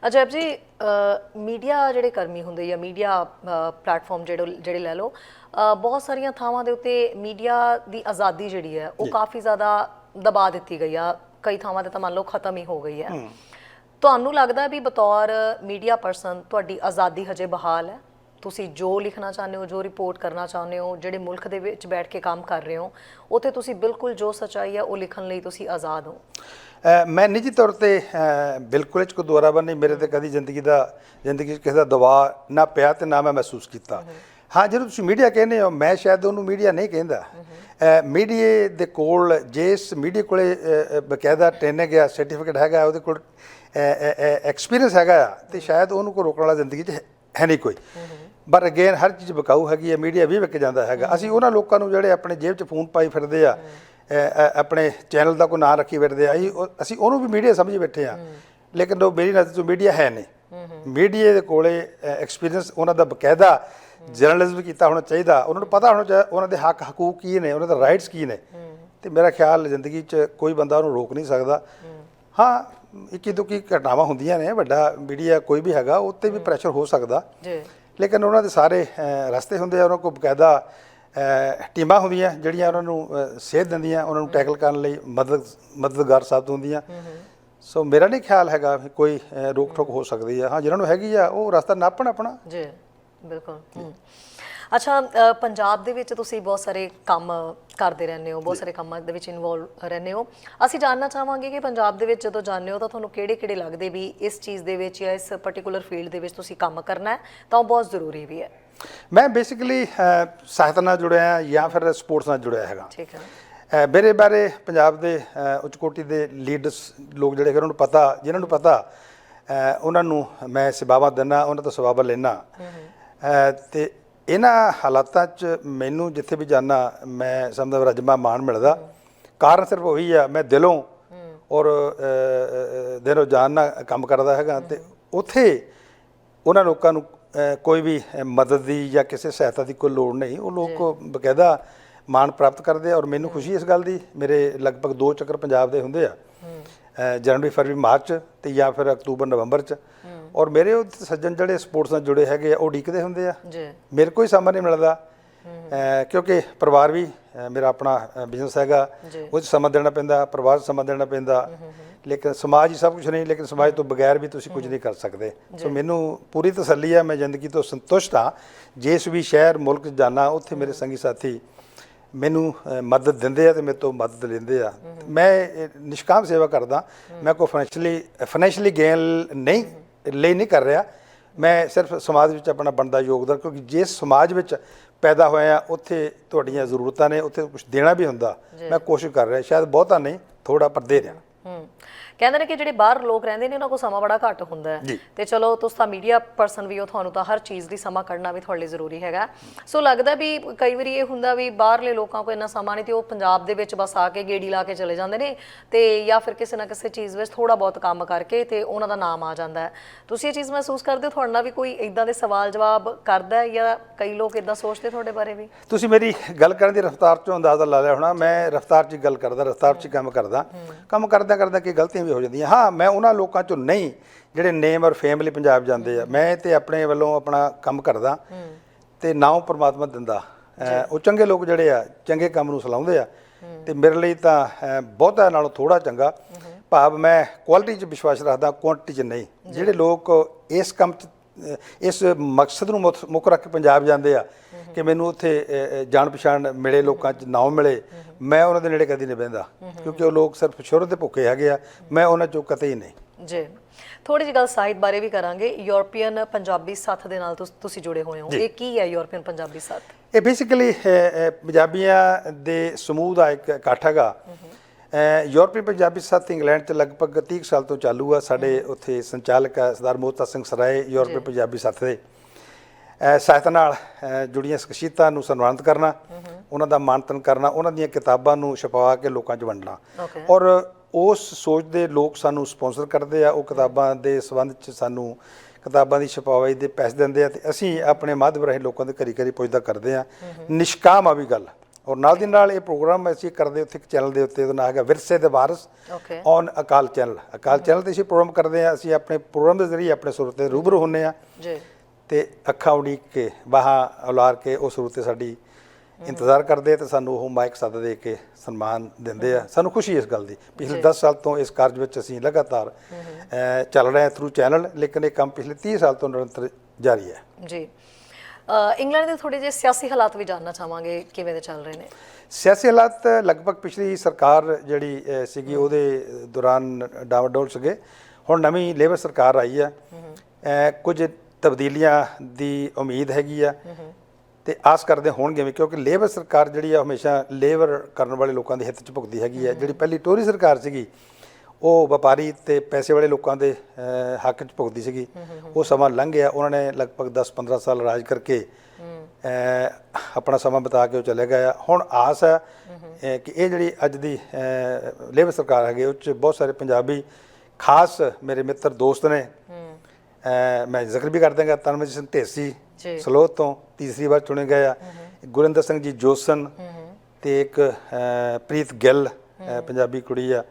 ਅਜੈਬ ਜੀ ਮੀਡੀਆ ਜਿਹੜੇ ਕਰਮੀ ਹੁੰਦੇ ਜਾਂ ਮੀਡੀਆ ਪਲੇਟਫਾਰਮ ਜਿਹੜੇ ਜਿਹੜੇ ਲੈ ਲਓ ਬਹੁਤ ਸਾਰੀਆਂ ਥਾਵਾਂ ਦੇ ਉੱਤੇ ਮੀਡੀਆ ਦੀ ਆਜ਼ਾਦੀ ਜਿਹੜੀ ਹੈ ਉਹ ਕਾਫੀ ਜ਼ਿਆਦਾ ਦਬਾ ਦਿੱਤੀ ਗਈ ਆ। ਕਈ ਥਾਵਾਂ ਤੇ ਤਾਂ ਮੰਨ ਲਓ ਖਤਮ ਹੀ ਹੋ ਗਈ ਹੈ। ਤੁਹਾਨੂੰ ਲੱਗਦਾ ਵੀ ਬਤੌਰ ਮੀਡੀਆ ਪਰਸਨ ਤੁਹਾਡੀ ਆਜ਼ਾਦੀ ਹਜੇ ਬਹਾਲ ਹੈ? ਤੁਸੀਂ ਜੋ ਲਿਖਣਾ ਚਾਹੁੰਦੇ ਹੋ ਜੋ ਰਿਪੋਰਟ ਕਰਨਾ ਚਾਹੁੰਦੇ ਹੋ ਜਿਹੜੇ ਮੁਲਕ ਦੇ ਵਿੱਚ ਬੈਠ ਕੇ ਕੰਮ ਕਰ ਰਹੇ ਹੋ ਉੱਥੇ ਤੁਸੀਂ ਬਿਲਕੁਲ ਜੋ ਸੱਚਾਈ ਹੈ ਉਹ ਲਿਖਣ ਲਈ ਤੁਸੀਂ ਆਜ਼ਾਦ ਹੋ? ਮੈਂ ਨਿੱਜੀ ਤੌਰ ਤੇ ਬਿਲਕੁਲ 'ਚ ਕੋਈ ਦੁਆਰਾ ਬੰਨੀ ਮੇਰੇ ਤੇ ਕਦੀ ਜ਼ਿੰਦਗੀ ਦਾ ਜ਼ਿੰਦਗੀ 'ਚ ਕਿਸੇ ਦਾ ਦਬਾਅ ਨਾ ਪਿਆ ਤੇ ਨਾ ਮੈਂ ਮਹਿਸੂਸ ਕੀਤਾ। ਹਾਂ ਜਦੋਂ ਤੁਸੀਂ ਮੀਡੀਆ ਕਹਿੰਦੇ ਹੋ ਮੈਂ ਸ਼ਾਇਦ ਉਹਨੂੰ ਮੀਡੀਆ ਨਹੀਂ ਕਹਿੰਦਾ। ਮੀਡੀਆ ਦੇ ਕੋਲ ਜਿਸ ਮੀਡੀਆ ਕੋਲੇ ਅ, ਬਕਾਇਦਾ ਟ੍ਰੇਨਿੰਗ ਗਿਆ ਸਰਟੀਫਿਕੇਟ ਹੈਗਾ ਉਹਦੇ ਕੋਲ ਐਕਸਪੀਰੀਅੰਸ ਹੈਗਾ ਆ ਤੇ ਸ਼ਾਇਦ ਉਹਨੂੰ ਕੋਈ ਰੋਕਣ ਵਾਲਾ ਜ਼ਿੰਦਗੀ 'ਚ ਹੈ- ਨਹੀਂ ਕੋਈ। ਪਰ ਅਗੇਨ ਹਰ ਚੀਜ਼ ਬਕਾਊ ਹੈਗੀ ਹੈ ਮੀਡੀਆ ਵੀ ਵਿਕ ਜਾਂਦਾ ਹੈਗਾ। ਅਸੀਂ ਉਹਨਾਂ ਲੋਕਾਂ ਨੂੰ ਜਿਹੜੇ ਆਪਣੇ ਜੇਬ 'ਚ ਫੋਨ ਪਾਈ ਫਿਰਦੇ ਆ ਆਪਣੇ ਚੈਨਲ ਦਾ ਕੋਈ ਨਾਂ ਰੱਖੀ ਫਿਰਦੇ ਆ ਅਸੀਂ ਉਹ- ਅਸੀਂ ਉਹਨੂੰ ਵੀ ਮੀਡੀਆ ਸਮਝੀ ਬੈਠੇ ਆ। ਲੇਕਿਨ ਉਹ ਮੇਰੀ ਨਜ਼ਰ 'ਚ ਮੀਡੀਆ ਹੈ ਨਹੀਂ। ਮੀਡੀਆ ਦੇ ਕੋਲੇ ਐਕਸਪੀਰੀਅੰਸ ਉਹਨਾਂ ਦਾ ਬਕਾਇਦਾ ਜਰਨਲਿਜ਼ਮ ਕੀਤਾ ਹੋਣਾ ਚਾਹੀਦਾ। ਉਹਨਾਂ ਨੂੰ ਪਤਾ ਹੋਣਾ ਚਾਹੀਦਾ ਉਹਨਾਂ ਦੇ ਹੱਕ ਹਕੂਕ ਕੀ ਨੇ ਉਹਨਾਂ ਦੇ ਰਾਈਟਸ ਕੀ ਨੇ। ਤੇ ਮੇਰਾ ਖਿਆਲ ਜ਼ਿੰਦਗੀ 'ਚ ਕੋਈ ਬੰਦਾ ਉਹਨੂੰ ਰੋਕ ਨਹੀਂ ਸਕਦਾ। ਹਾਂ। ਇੱਕੀ ਦੁੱਕੀ ਘਟਨਾਵਾਂ ਹੁੰਦੀਆਂ ਨੇ ਵੱਡਾ ਮੀਡੀਆ ਕੋਈ ਵੀ ਹੈਗਾ ਉੱਤੇ ਵੀ ਪ੍ਰੈਸ਼ਰ ਹੋ ਸਕਦਾ। ਜੀ। ਲੇਕਿਨ ਉਹਨਾਂ ਦੇ ਸਾਰੇ ਰਸਤੇ ਹੁੰਦੇ ਆ ਉਹਨਾਂ ਕੋਲ ਬਕਾਇਦਾ ਟੀਮਾਂ ਹੁੰਦੀਆਂ ਜਿਹੜੀਆਂ ਉਹਨਾਂ ਨੂੰ ਸੇਧ ਦਿੰਦੀਆਂ ਉਹਨਾਂ ਨੂੰ ਟੈਕਲ ਕਰਨ ਲਈ ਮਦਦ ਮਦਦਗਾਰ ਸਾਬਤ ਹੁੰਦੀਆਂ। ਸੋ ਮੇਰਾ ਨਹੀਂ ਖਿਆਲ ਹੈਗਾ ਕੋਈ ਰੋਕ ਠੋਕ ਹੋ ਸਕਦੀ ਆ। ਹਾਂ ਜਿਹਨਾਂ ਨੂੰ ਹੈਗੀ ਆ ਉਹ ਰਸਤਾ ਨਾਪਣ ਆਪਣਾ। ਜੀ ਬਿਲਕੁਲ। ਅੱਛਾ ਪੰਜਾਬ ਦੇ ਵਿੱਚ ਤੁਸੀਂ ਬਹੁਤ ਸਾਰੇ ਕੰਮ ਕਰਦੇ ਰਹਿੰਦੇ ਹੋ ਬਹੁਤ ਸਾਰੇ ਕੰਮਾਂ ਦੇ ਵਿੱਚ ਇਨਵੋਲਵ ਰਹਿੰਦੇ ਹੋ। ਅਸੀਂ ਜਾਨਣਾ ਚਾਹਾਂਗੇ ਕਿ ਪੰਜਾਬ ਦੇ ਵਿੱਚ ਜਦੋਂ ਜਾਂਦੇ ਹੋ ਤਾਂ ਤੁਹਾਨੂੰ ਕਿਹੜੇ ਕਿਹੜੇ ਲੱਗਦੇ ਵੀ ਇਸ ਚੀਜ਼ ਦੇ ਵਿੱਚ ਜਾਂ ਇਸ ਪਾਰਟਿਕੂਲਰ ਫੀਲਡ ਦੇ ਵਿੱਚ ਤੁਸੀਂ ਕੰਮ ਕਰਨਾ ਹੈ ਤਾਂ ਉਹ ਬਹੁਤ ਜ਼ਰੂਰੀ ਵੀ ਹੈ। ਮੈਂ ਬੇਸਿਕਲੀ ਸਾਹਿਤ ਨਾਲ ਜੁੜਿਆ ਜਾਂ ਫਿਰ ਸਪੋਰਟਸ ਨਾਲ ਜੁੜਿਆ ਹੈਗਾ। ਠੀਕ ਹੈ। ਮੇਰੇ ਬਾਰੇ ਪੰਜਾਬ ਦੇ ਉੱਚ ਕੋਟੀ ਦੇ ਲੀਡਰਸ ਲੋਕ ਜਿਹੜੇ ਹੈਗੇ ਉਹਨਾਂ ਨੂੰ ਪਤਾ ਜਿਨ੍ਹਾਂ ਨੂੰ ਪਤਾ ਉਹਨਾਂ ਨੂੰ ਮੈਂ ਸੇਵਾਵਾਂ ਦਿੰਦਾ ਉਹਨਾਂ ਤੋਂ ਸੇਵਾਵਾਂ ਲੈਣਾ ਤੇ ਇਹਨਾਂ ਹਾਲਾਤਾਂ 'ਚ ਮੈਨੂੰ ਜਿੱਥੇ ਵੀ ਜਾਣਾ ਮੈਂ ਸਮਝਦਾ ਰਜਮਾ ਮਾਣ ਮਿਲਦਾ। ਕਾਰਨ ਸਿਰਫ ਉਹੀ ਆ ਮੈਂ ਦਿਲੋਂ ਔਰ ਦਿਲੋਂ ਜਾਨ ਨਾਲ ਕੰਮ ਕਰਦਾ ਹੈਗਾ ਤੇ ਉੱਥੇ ਉਹਨਾਂ ਲੋਕਾਂ ਨੂੰ ਕੋਈ ਵੀ ਮਦਦ ਦੀ ਜਾਂ ਕਿਸੇ ਸਹਾਇਤਾ ਦੀ ਕੋਈ ਲੋੜ ਨਹੀਂ। ਉਹ ਲੋਕ ਬਕਾਇਦਾ ਮਾਣ ਪ੍ਰਾਪਤ ਕਰਦੇ ਆ ਔਰ ਮੈਨੂੰ ਖੁਸ਼ੀ ਇਸ ਗੱਲ ਦੀ ਮੇਰੇ ਲਗਭਗ ਦੋ ਚੱਕਰ ਪੰਜਾਬ ਦੇ ਹੁੰਦੇ ਆ। ਜਨਵਰੀ ਫਰਵਰੀ ਮਾਰਚ ਤੇ ਜਾਂ ਫਿਰ ਅਕਤੂਬਰ ਨਵੰਬਰ ਚ। ਔਰ ਮੇਰੇ ਉਹ ਸੱਜਣ ਜਿਹੜੇ ਸਪੋਰਟਸ ਨਾਲ ਜੁੜੇ ਹੈਗੇ ਆ ਉਹ ਡੀਕਦੇ ਹੁੰਦੇ ਆ। ਜੀ। ਮੇਰੇ ਕੋਈ ਸਮਾਂ ਨਹੀਂ ਮਿਲਦਾ। ਕਿਉਂਕਿ ਪਰਿਵਾਰ ਵੀ ਮੇਰਾ ਆਪਣਾ ਬਿਜ਼ਨਸ ਹੈਗਾ। ਉਹ 'ਚ ਸਮਾਂ ਦੇਣਾ ਪੈਂਦਾ ਪਰਿਵਾਰ 'ਚ ਸਮਾਂ ਦੇਣਾ ਪੈਂਦਾ। ਲੇਕਿਨ ਸਮਾਜ ਹੀ ਸਭ ਕੁਝ ਨਹੀਂ ਲੇਕਿਨ ਸਮਾਜ ਤੋਂ ਬਗੈਰ ਵੀ ਤੁਸੀਂ ਕੁਝ ਨਹੀਂ ਕਰ ਸਕਦੇ। ਸੋ ਮੈਨੂੰ ਪੂਰੀ ਤਸੱਲੀ ਹੈ ਮੈਂ ਜ਼ਿੰਦਗੀ ਤੋਂ ਸੰਤੁਸ਼ਟ ਹਾਂ ਜਿਸ ਵੀ ਸ਼ਹਿਰ ਮੁਲਕ ਜਾਣਾ ਉੱਥੇ ਮੇਰੇ ਸੰਗੀ ਸਾਥੀ ਮੈਨੂੰ ਮਦਦ ਦਿੰਦੇ ਆ ਤੇ ਮੇਰੇ ਤੋਂ ਮਦਦ ਲੈਂਦੇ ਆ। ਮੈਂ ਨਿਸ਼ਕਾਮ ਸੇਵਾ ਕਰਦਾ। ਮੈਂ ਕੋਈ ਫਾਈਨੈਂਸ਼ੀਅਲੀ ਫਾਈਨੈਂਸ਼ੀਅਲੀ ਗੇਨ ਨਹੀਂ ਲਈ ਨਹੀਂ ਕਰ ਰਿਹਾ। ਮੈਂ ਸਿਰਫ ਸਮਾਜ ਵਿੱਚ ਆਪਣਾ ਬਣਦਾ ਯੋਗਦਾਨ ਕਿਉਂਕਿ ਜਿਸ ਸਮਾਜ ਵਿੱਚ ਪੈਦਾ ਹੋਇਆ ਉੱਥੇ ਤੁਹਾਡੀਆਂ ਜ਼ਰੂਰਤਾਂ ਨੇ ਉੱਥੇ ਕੁਝ ਦੇਣਾ ਵੀ ਹੁੰਦਾ। ਮੈਂ ਕੋਸ਼ਿਸ਼ ਕਰ ਰਿਹਾ ਸ਼ਾਇਦ ਬਹੁਤਾ ਨਹੀਂ ਥੋੜਾ ਪਰ ਦੇ ਰਿਹਾ। ਹੂੰ। ਕਹਿੰਦੇ ਨੇ ਕਿ ਜਿਹੜੇ ਬਾਹਰ ਲੋਕ ਰਹਿੰਦੇ ਨੇ ਉਹਨਾਂ ਕੋਲ ਸਮਾਂ ਬੜਾ ਘੱਟ ਹੁੰਦਾ ਹੈ। ਤੇ ਚਲੋ ਤੁਸੀਂ ਤਾਂ ਮੀਡੀਆ ਪਰਸਨ ਵੀ ਹੋ ਤੁਹਾਨੂੰ ਤਾਂ ਹਰ ਚੀਜ਼ ਲਈ ਸਮਾਂ ਕੱਢਣਾ ਵੀ ਤੁਹਾਡੇ ਲਈ ਜ਼ਰੂਰੀ ਹੈਗਾ। ਸੋ ਲੱਗਦਾ ਵੀ ਕਈ ਵਾਰੀ ਇਹ ਹੁੰਦਾ ਵੀ ਬਾਹਰਲੇ ਲੋਕਾਂ ਕੋਲ ਇੰਨਾ ਸਮਾਂ ਨਹੀਂ ਤੇ ਉਹ ਪੰਜਾਬ ਦੇ ਵਿੱਚ ਬਸ ਆ ਕੇ ਗੇੜੀ ਲਾ ਕੇ ਚਲੇ ਜਾਂਦੇ ਨੇ ਤੇ ਜਾਂ ਫਿਰ ਕਿਸੇ ਨਾ ਕਿਸੇ ਚੀਜ਼ ਵਿੱਚ ਥੋੜਾ ਬਹੁਤ ਕੰਮ ਕਰਕੇ ਤੇ ਉਹਨਾਂ ਦਾ ਨਾਮ ਆ ਜਾਂਦਾ ਹੈ। ਤੁਸੀਂ ਇਹ ਚੀਜ਼ ਮਹਿਸੂਸ ਕਰਦੇ ਹੋ? ਤੁਹਾਡੇ ਵੀ ਕੋਈ ਇਦਾਂ ਦੇ ਸਵਾਲ ਜਵਾਬ ਕਰਦਾ ਹੈ ਜਾਂ ਕਈ ਲੋਕ ਇਦਾਂ ਸੋਚਦੇ ਤੁਹਾਡੇ ਬਾਰੇ ਵੀ? ਤੁਸੀਂ ਮੇਰੀ ਗੱਲ ਕਰਨ ਦੀ ਰਫ਼ਤਾਰ ਚੋਂ ਅੰਦਾਜ਼ਾ ਲਾ ਲਿਆ ਹੋਣਾ। ਮੈਂ ਰਫ਼ਤਾਰ 'ਚ ਗੱਲ ਕਰਦਾ ਰਫ਼ਤਾਰ 'ਚ ਕੰਮ ਕਰਦਾ। ਕੰਮ ਕਰਦਿਆਂ ਕਰਦਿਆਂ ਕੀ ਗਲਤੀਆਂ ਵੀ ਹੋ ਜਾਂਦੀਆਂ। ਹਾਂ ਮੈਂ ਉਹਨਾਂ ਲੋਕਾਂ 'ਚੋਂ ਨਹੀਂ ਜਿਹੜੇ ਨੇਮ ਔਰ ਫੇਮ ਲਈ ਪੰਜਾਬ ਜਾਂਦੇ ਆ। ਮੈਂ ਤੇ ਆਪਣੇ ਵੱਲੋਂ ਆਪਣਾ ਕੰਮ ਕਰਦਾ ਤੇ ਨਾਮ ਪ੍ਰਮਾਤਮਾ ਦਿੰਦਾ। ਉਹ ਚੰਗੇ ਲੋਕ ਜਿਹੜੇ ਆ ਚੰਗੇ ਕੰਮ ਨੂੰ ਸਲਾਉਂਦੇ ਆ। ਤੇ ਮੇਰੇ ਲਈ ਤਾਂ ਬਹੁਤਾ ਨਾਲੋਂ ਥੋੜਾ ਚੰਗਾ। ਭਾਵ ਮੈਂ ਕੁਆਲਿਟੀ 'ਚ ਵਿਸ਼ਵਾਸ ਰੱਖਦਾ ਕੁਆਂਟੀਟੀ 'ਚ ਨਹੀਂ। ਜਿਹੜੇ ਲੋਕ ਇਸ ਕੰਮ 'ਚ ਇਸ ਮਕਸਦ ਨੂੰ ਮੁੱਖ- ਮੁੱਖ ਰੱਖ ਕੇ ਪੰਜਾਬ ਜਾਂਦੇ ਆ ਕਿ ਮੈਨੂੰ ਉੱਥੇ ਜਾਣ ਪਛਾਣ ਮਿਲੇ ਲੋਕਾਂ 'ਚ ਨਾਮ ਮਿਲੇ ਮੈਂ ਉਹਨਾਂ ਦੇ ਨੇੜੇ ਕਦੀ ਨਹੀਂ ਬਹਿੰਦਾ ਕਿਉਂਕਿ ਉਹ ਲੋਕ ਸਿਰਫ ਸ਼ੁਹਰਤ ਦੇ ਭੁੱਖੇ ਹੈਗੇ ਆ ਮੈਂ ਉਹਨਾਂ 'ਚੋਂ ਕਤਈ ਹੀ ਨਹੀਂ। ਜੀ। ਥੋੜੀ ਜਿਹੀ ਗੱਲ ਸਾਹਿਤ ਬਾਰੇ ਵੀ ਕਰਾਂਗੇ। ਯੂਰਪੀਅਨ ਪੰਜਾਬੀ ਸਾਥ ਦੇ ਨਾਲ ਤੁਸ- ਤੁਸੀਂ ਜੁੜੇ ਹੋਏ ਹੋ। ਇਹ ਕੀ ਹੈ ਯੂਰਪੀਅਨ ਪੰਜਾਬੀ ਸਾਥ? ਇਹ ਬੇਸਿਕਲੀ ਪੰਜਾਬੀਆਂ ਦੇ ਸਮੂਹ ਦਾ ਇੱਕ ਇਕੱਠ ਹੈਗਾ। ਯੂਰਪੀ ਪੰਜਾਬੀ ਸਾਥ ਇੰਗਲੈਂਡ 'ਚ ਲਗਭਗ 30 ਕੁ ਸਾਲ ਤੋਂ ਚਾਲੂ ਆ। ਸਾਡੇ ਉੱਥੇ ਸੰਚਾਲਕ ਆ ਸਰਦਾਰ ਮੋਹਤਾ ਸਿੰਘ ਸਰਾਏ ਯੂਰਪੀ ਪੰਜਾਬੀ ਸਾਥ ਦੇ। ਸਾਹਿਤ ਨਾਲ ਜੁੜੀਆਂ ਸ਼ਖਸੀਅਤਾਂ ਨੂੰ ਸਨਮਾਨਿਤ ਕਰਨਾ ਉਹਨਾਂ ਦਾ ਮਾਨਤਨ ਕਰਨਾ ਉਹਨਾਂ ਦੀਆਂ ਕਿਤਾਬਾਂ ਨੂੰ ਛਪਵਾ ਕੇ ਲੋਕਾਂ 'ਚ ਵੰਡਣਾ। ਔਰ ਉਸ ਸੋਚ ਦੇ ਲੋਕ ਸਾਨੂੰ ਸਪਾਂਸਰ ਕਰਦੇ ਆ ਉਹ ਕਿਤਾਬਾਂ ਦੇ ਸੰਬੰਧ ਚ ਸਾਨੂੰ ਕਿਤਾਬਾਂ ਦੀ ਛਪਾਵਾਈ ਦੇ ਪੈਸੇ ਦਿੰਦੇ ਆ ਤੇ ਅਸੀਂ ਆਪਣੇ ਮਾਧਿਅਮ ਰਾਹੀਂ ਲੋਕਾਂ ਦੇ ਘਰੀ ਘਰੀ ਪਹੁੰਚਦਾ ਕਰਦੇ ਆ। ਨਿਸ਼ਕਾਮ ਆ ਵੀ ਗੱਲ। ਔਰ ਨਾਲ ਦੀ ਨਾਲ ਇਹ ਪ੍ਰੋਗਰਾਮ ਅਸੀਂ ਕਰਦੇ ਉੱਥੇ ਇੱਕ ਚੈਨਲ ਦੇ ਉੱਤੇ ਉਹਦਾ ਨਾਮ ਹੈਗਾ ਵਿਰਸੇ ਦੇ ਵਾਰਸ okay on Akal channel. Akal channel ਤੇ ਅਸੀਂ ਪ੍ਰੋਗਰਾਮ ਕਰਦੇ ਆ ਅਸੀਂ ਆਪਣੇ ਪ੍ਰੋਗਰਾਮ ਦੇ ਜ਼ਰੀਏ ਆਪਣੇ ਸੁਰ ਤੇ ਰੂਬਰੂ ਹੁੰਨੇ ਆ ਜੀ। ਤੇ ਅੱਖਾਂ ਉਡੀਕ ਕੇ ਬਾਹਾਂ ਉਲਾਰ ਕੇ ਉਸ ਰੂਪ ਤੇ ਸਾਡੀ ਇੰਤਜ਼ਾਰ ਕਰਦੇ ਤੇ ਸਾਨੂੰ ਉਹ ਮਾਈਕ ਸੱਦ ਦੇ ਕੇ ਸਨਮਾਨ ਦਿੰਦੇ ਆ। ਸਾਨੂੰ ਖੁਸ਼ੀ ਇਸ ਗੱਲ ਦੀ। ਪਿਛਲੇ 10 ਸਾਲ ਤੋਂ ਇਸ ਕਾਰਜ ਵਿੱਚ ਅਸੀਂ ਲਗਾਤਾਰ ਚੱਲ ਰਹੇ ਹਾਂ ਥਰੂ ਚੈਨਲ ਲੇਕਿਨ ਇਹ ਕੰਮ ਪਿਛਲੇ 30 ਸਾਲ ਤੋਂ ਨਿਰੰਤਰ ਜਾਰੀ ਹੈ। ਜੀ। ਇੰਗਲੈਂਡ ਦੇ ਥੋੜੇ ਜਿਹੇ ਸਿਆਸੀ ਹਾਲਾਤ ਵੀ ਜਾਨਣਾ ਚਾਹਾਂਗੇ ਕਿਵੇਂ ਦੇ ਚੱਲ ਰਹੇ ਨੇ? ਸਿਆਸੀ ਹਾਲਾਤ ਲਗਭਗ ਪਿਛਲੀ ਸਰਕਾਰ ਜਿਹੜੀ ਸੀਗੀ ਉਹਦੇ ਦੌਰਾਨ ਡਾਵਾਡੋਲ ਸੀਗੇ। ਹੁਣ ਨਵੀਂ ਲੇਬਰ ਸਰਕਾਰ ਆਈ ਅਹ, ਕੁਝ ਤਬਦੀਲੀਆਂ ਦੀ ਉਮੀਦ ਹੈਗੀ ਆ। ਤੇ ਆਸ ਕਰਦੇ ਹੋਣਗੇ ਵੀ ਕਿਉਂਕਿ ਲੇਬਰ ਸਰਕਾਰ ਜਿਹੜੀ ਆ ਹਮੇਸ਼ਾ ਲੇਬਰ ਕਰਨ ਵਾਲੇ ਲੋਕਾਂ ਦੇ ਹਿੱਤ 'ਚ ਭੁਗਦੀ ਹੈਗੀ ਆ। ਜਿਹੜੀ ਪਹਿਲੀ ਟੋਰੀ ਸਰਕਾਰ ਸੀਗੀ ਉਹ ਵਪਾਰੀ ਤੇ ਪੈਸੇ ਵਾਲੇ ਲੋਕਾਂ ਦੇ ਹੱਕ 'ਚ ਭੁਗਦੀ ਸੀਗੀ। ਉਹ ਸਮਾਂ ਲੰਘ ਗਿਆ। ਉਹਨਾਂ ਨੇ ਲਗਭਗ 10-15 ਸਾਲ ਰਾਜ ਕਰਕੇ ਆਪਣਾ ਸਮਾਂ ਬਿਤਾ ਕੇ ਉਹ ਚਲੇ ਗਏ। ਆ ਹੁਣ ਆਸ ਹੈ ਕਿ ਇਹ ਜਿਹੜੀ ਅੱਜ ਦੀ ਲੇਬਰ ਸਰਕਾਰ ਹੈਗੀ ਉਹ 'ਚ ਬਹੁਤ ਸਾਰੇ ਪੰਜਾਬੀ ਖਾਸ ਮੇਰੇ ਮਿੱਤਰ ਦੋਸਤ ਨੇ। ਮੈਂ ਜ਼ਿਕਰ ਵੀ ਕਰ ਦਾਂਗਾ ਤਨਮਜੀਤ ਸਿੰਘ ਢੇਸੀ। ਸਲੋਤ ਤੋਂ ਤੀਸਰੀ ਵਾਰ ਚੁਣੇ ਗਏ ਆ। ਗੁਰਿੰਦਰ ਸਿੰਘ ਜੀ ਜੋਸਨ ਤੇ ਇੱਕ ਪ੍ਰੀਤ ਗਿੱਲ ਪੰਜਾਬੀ ਕੁੜੀ ਆ।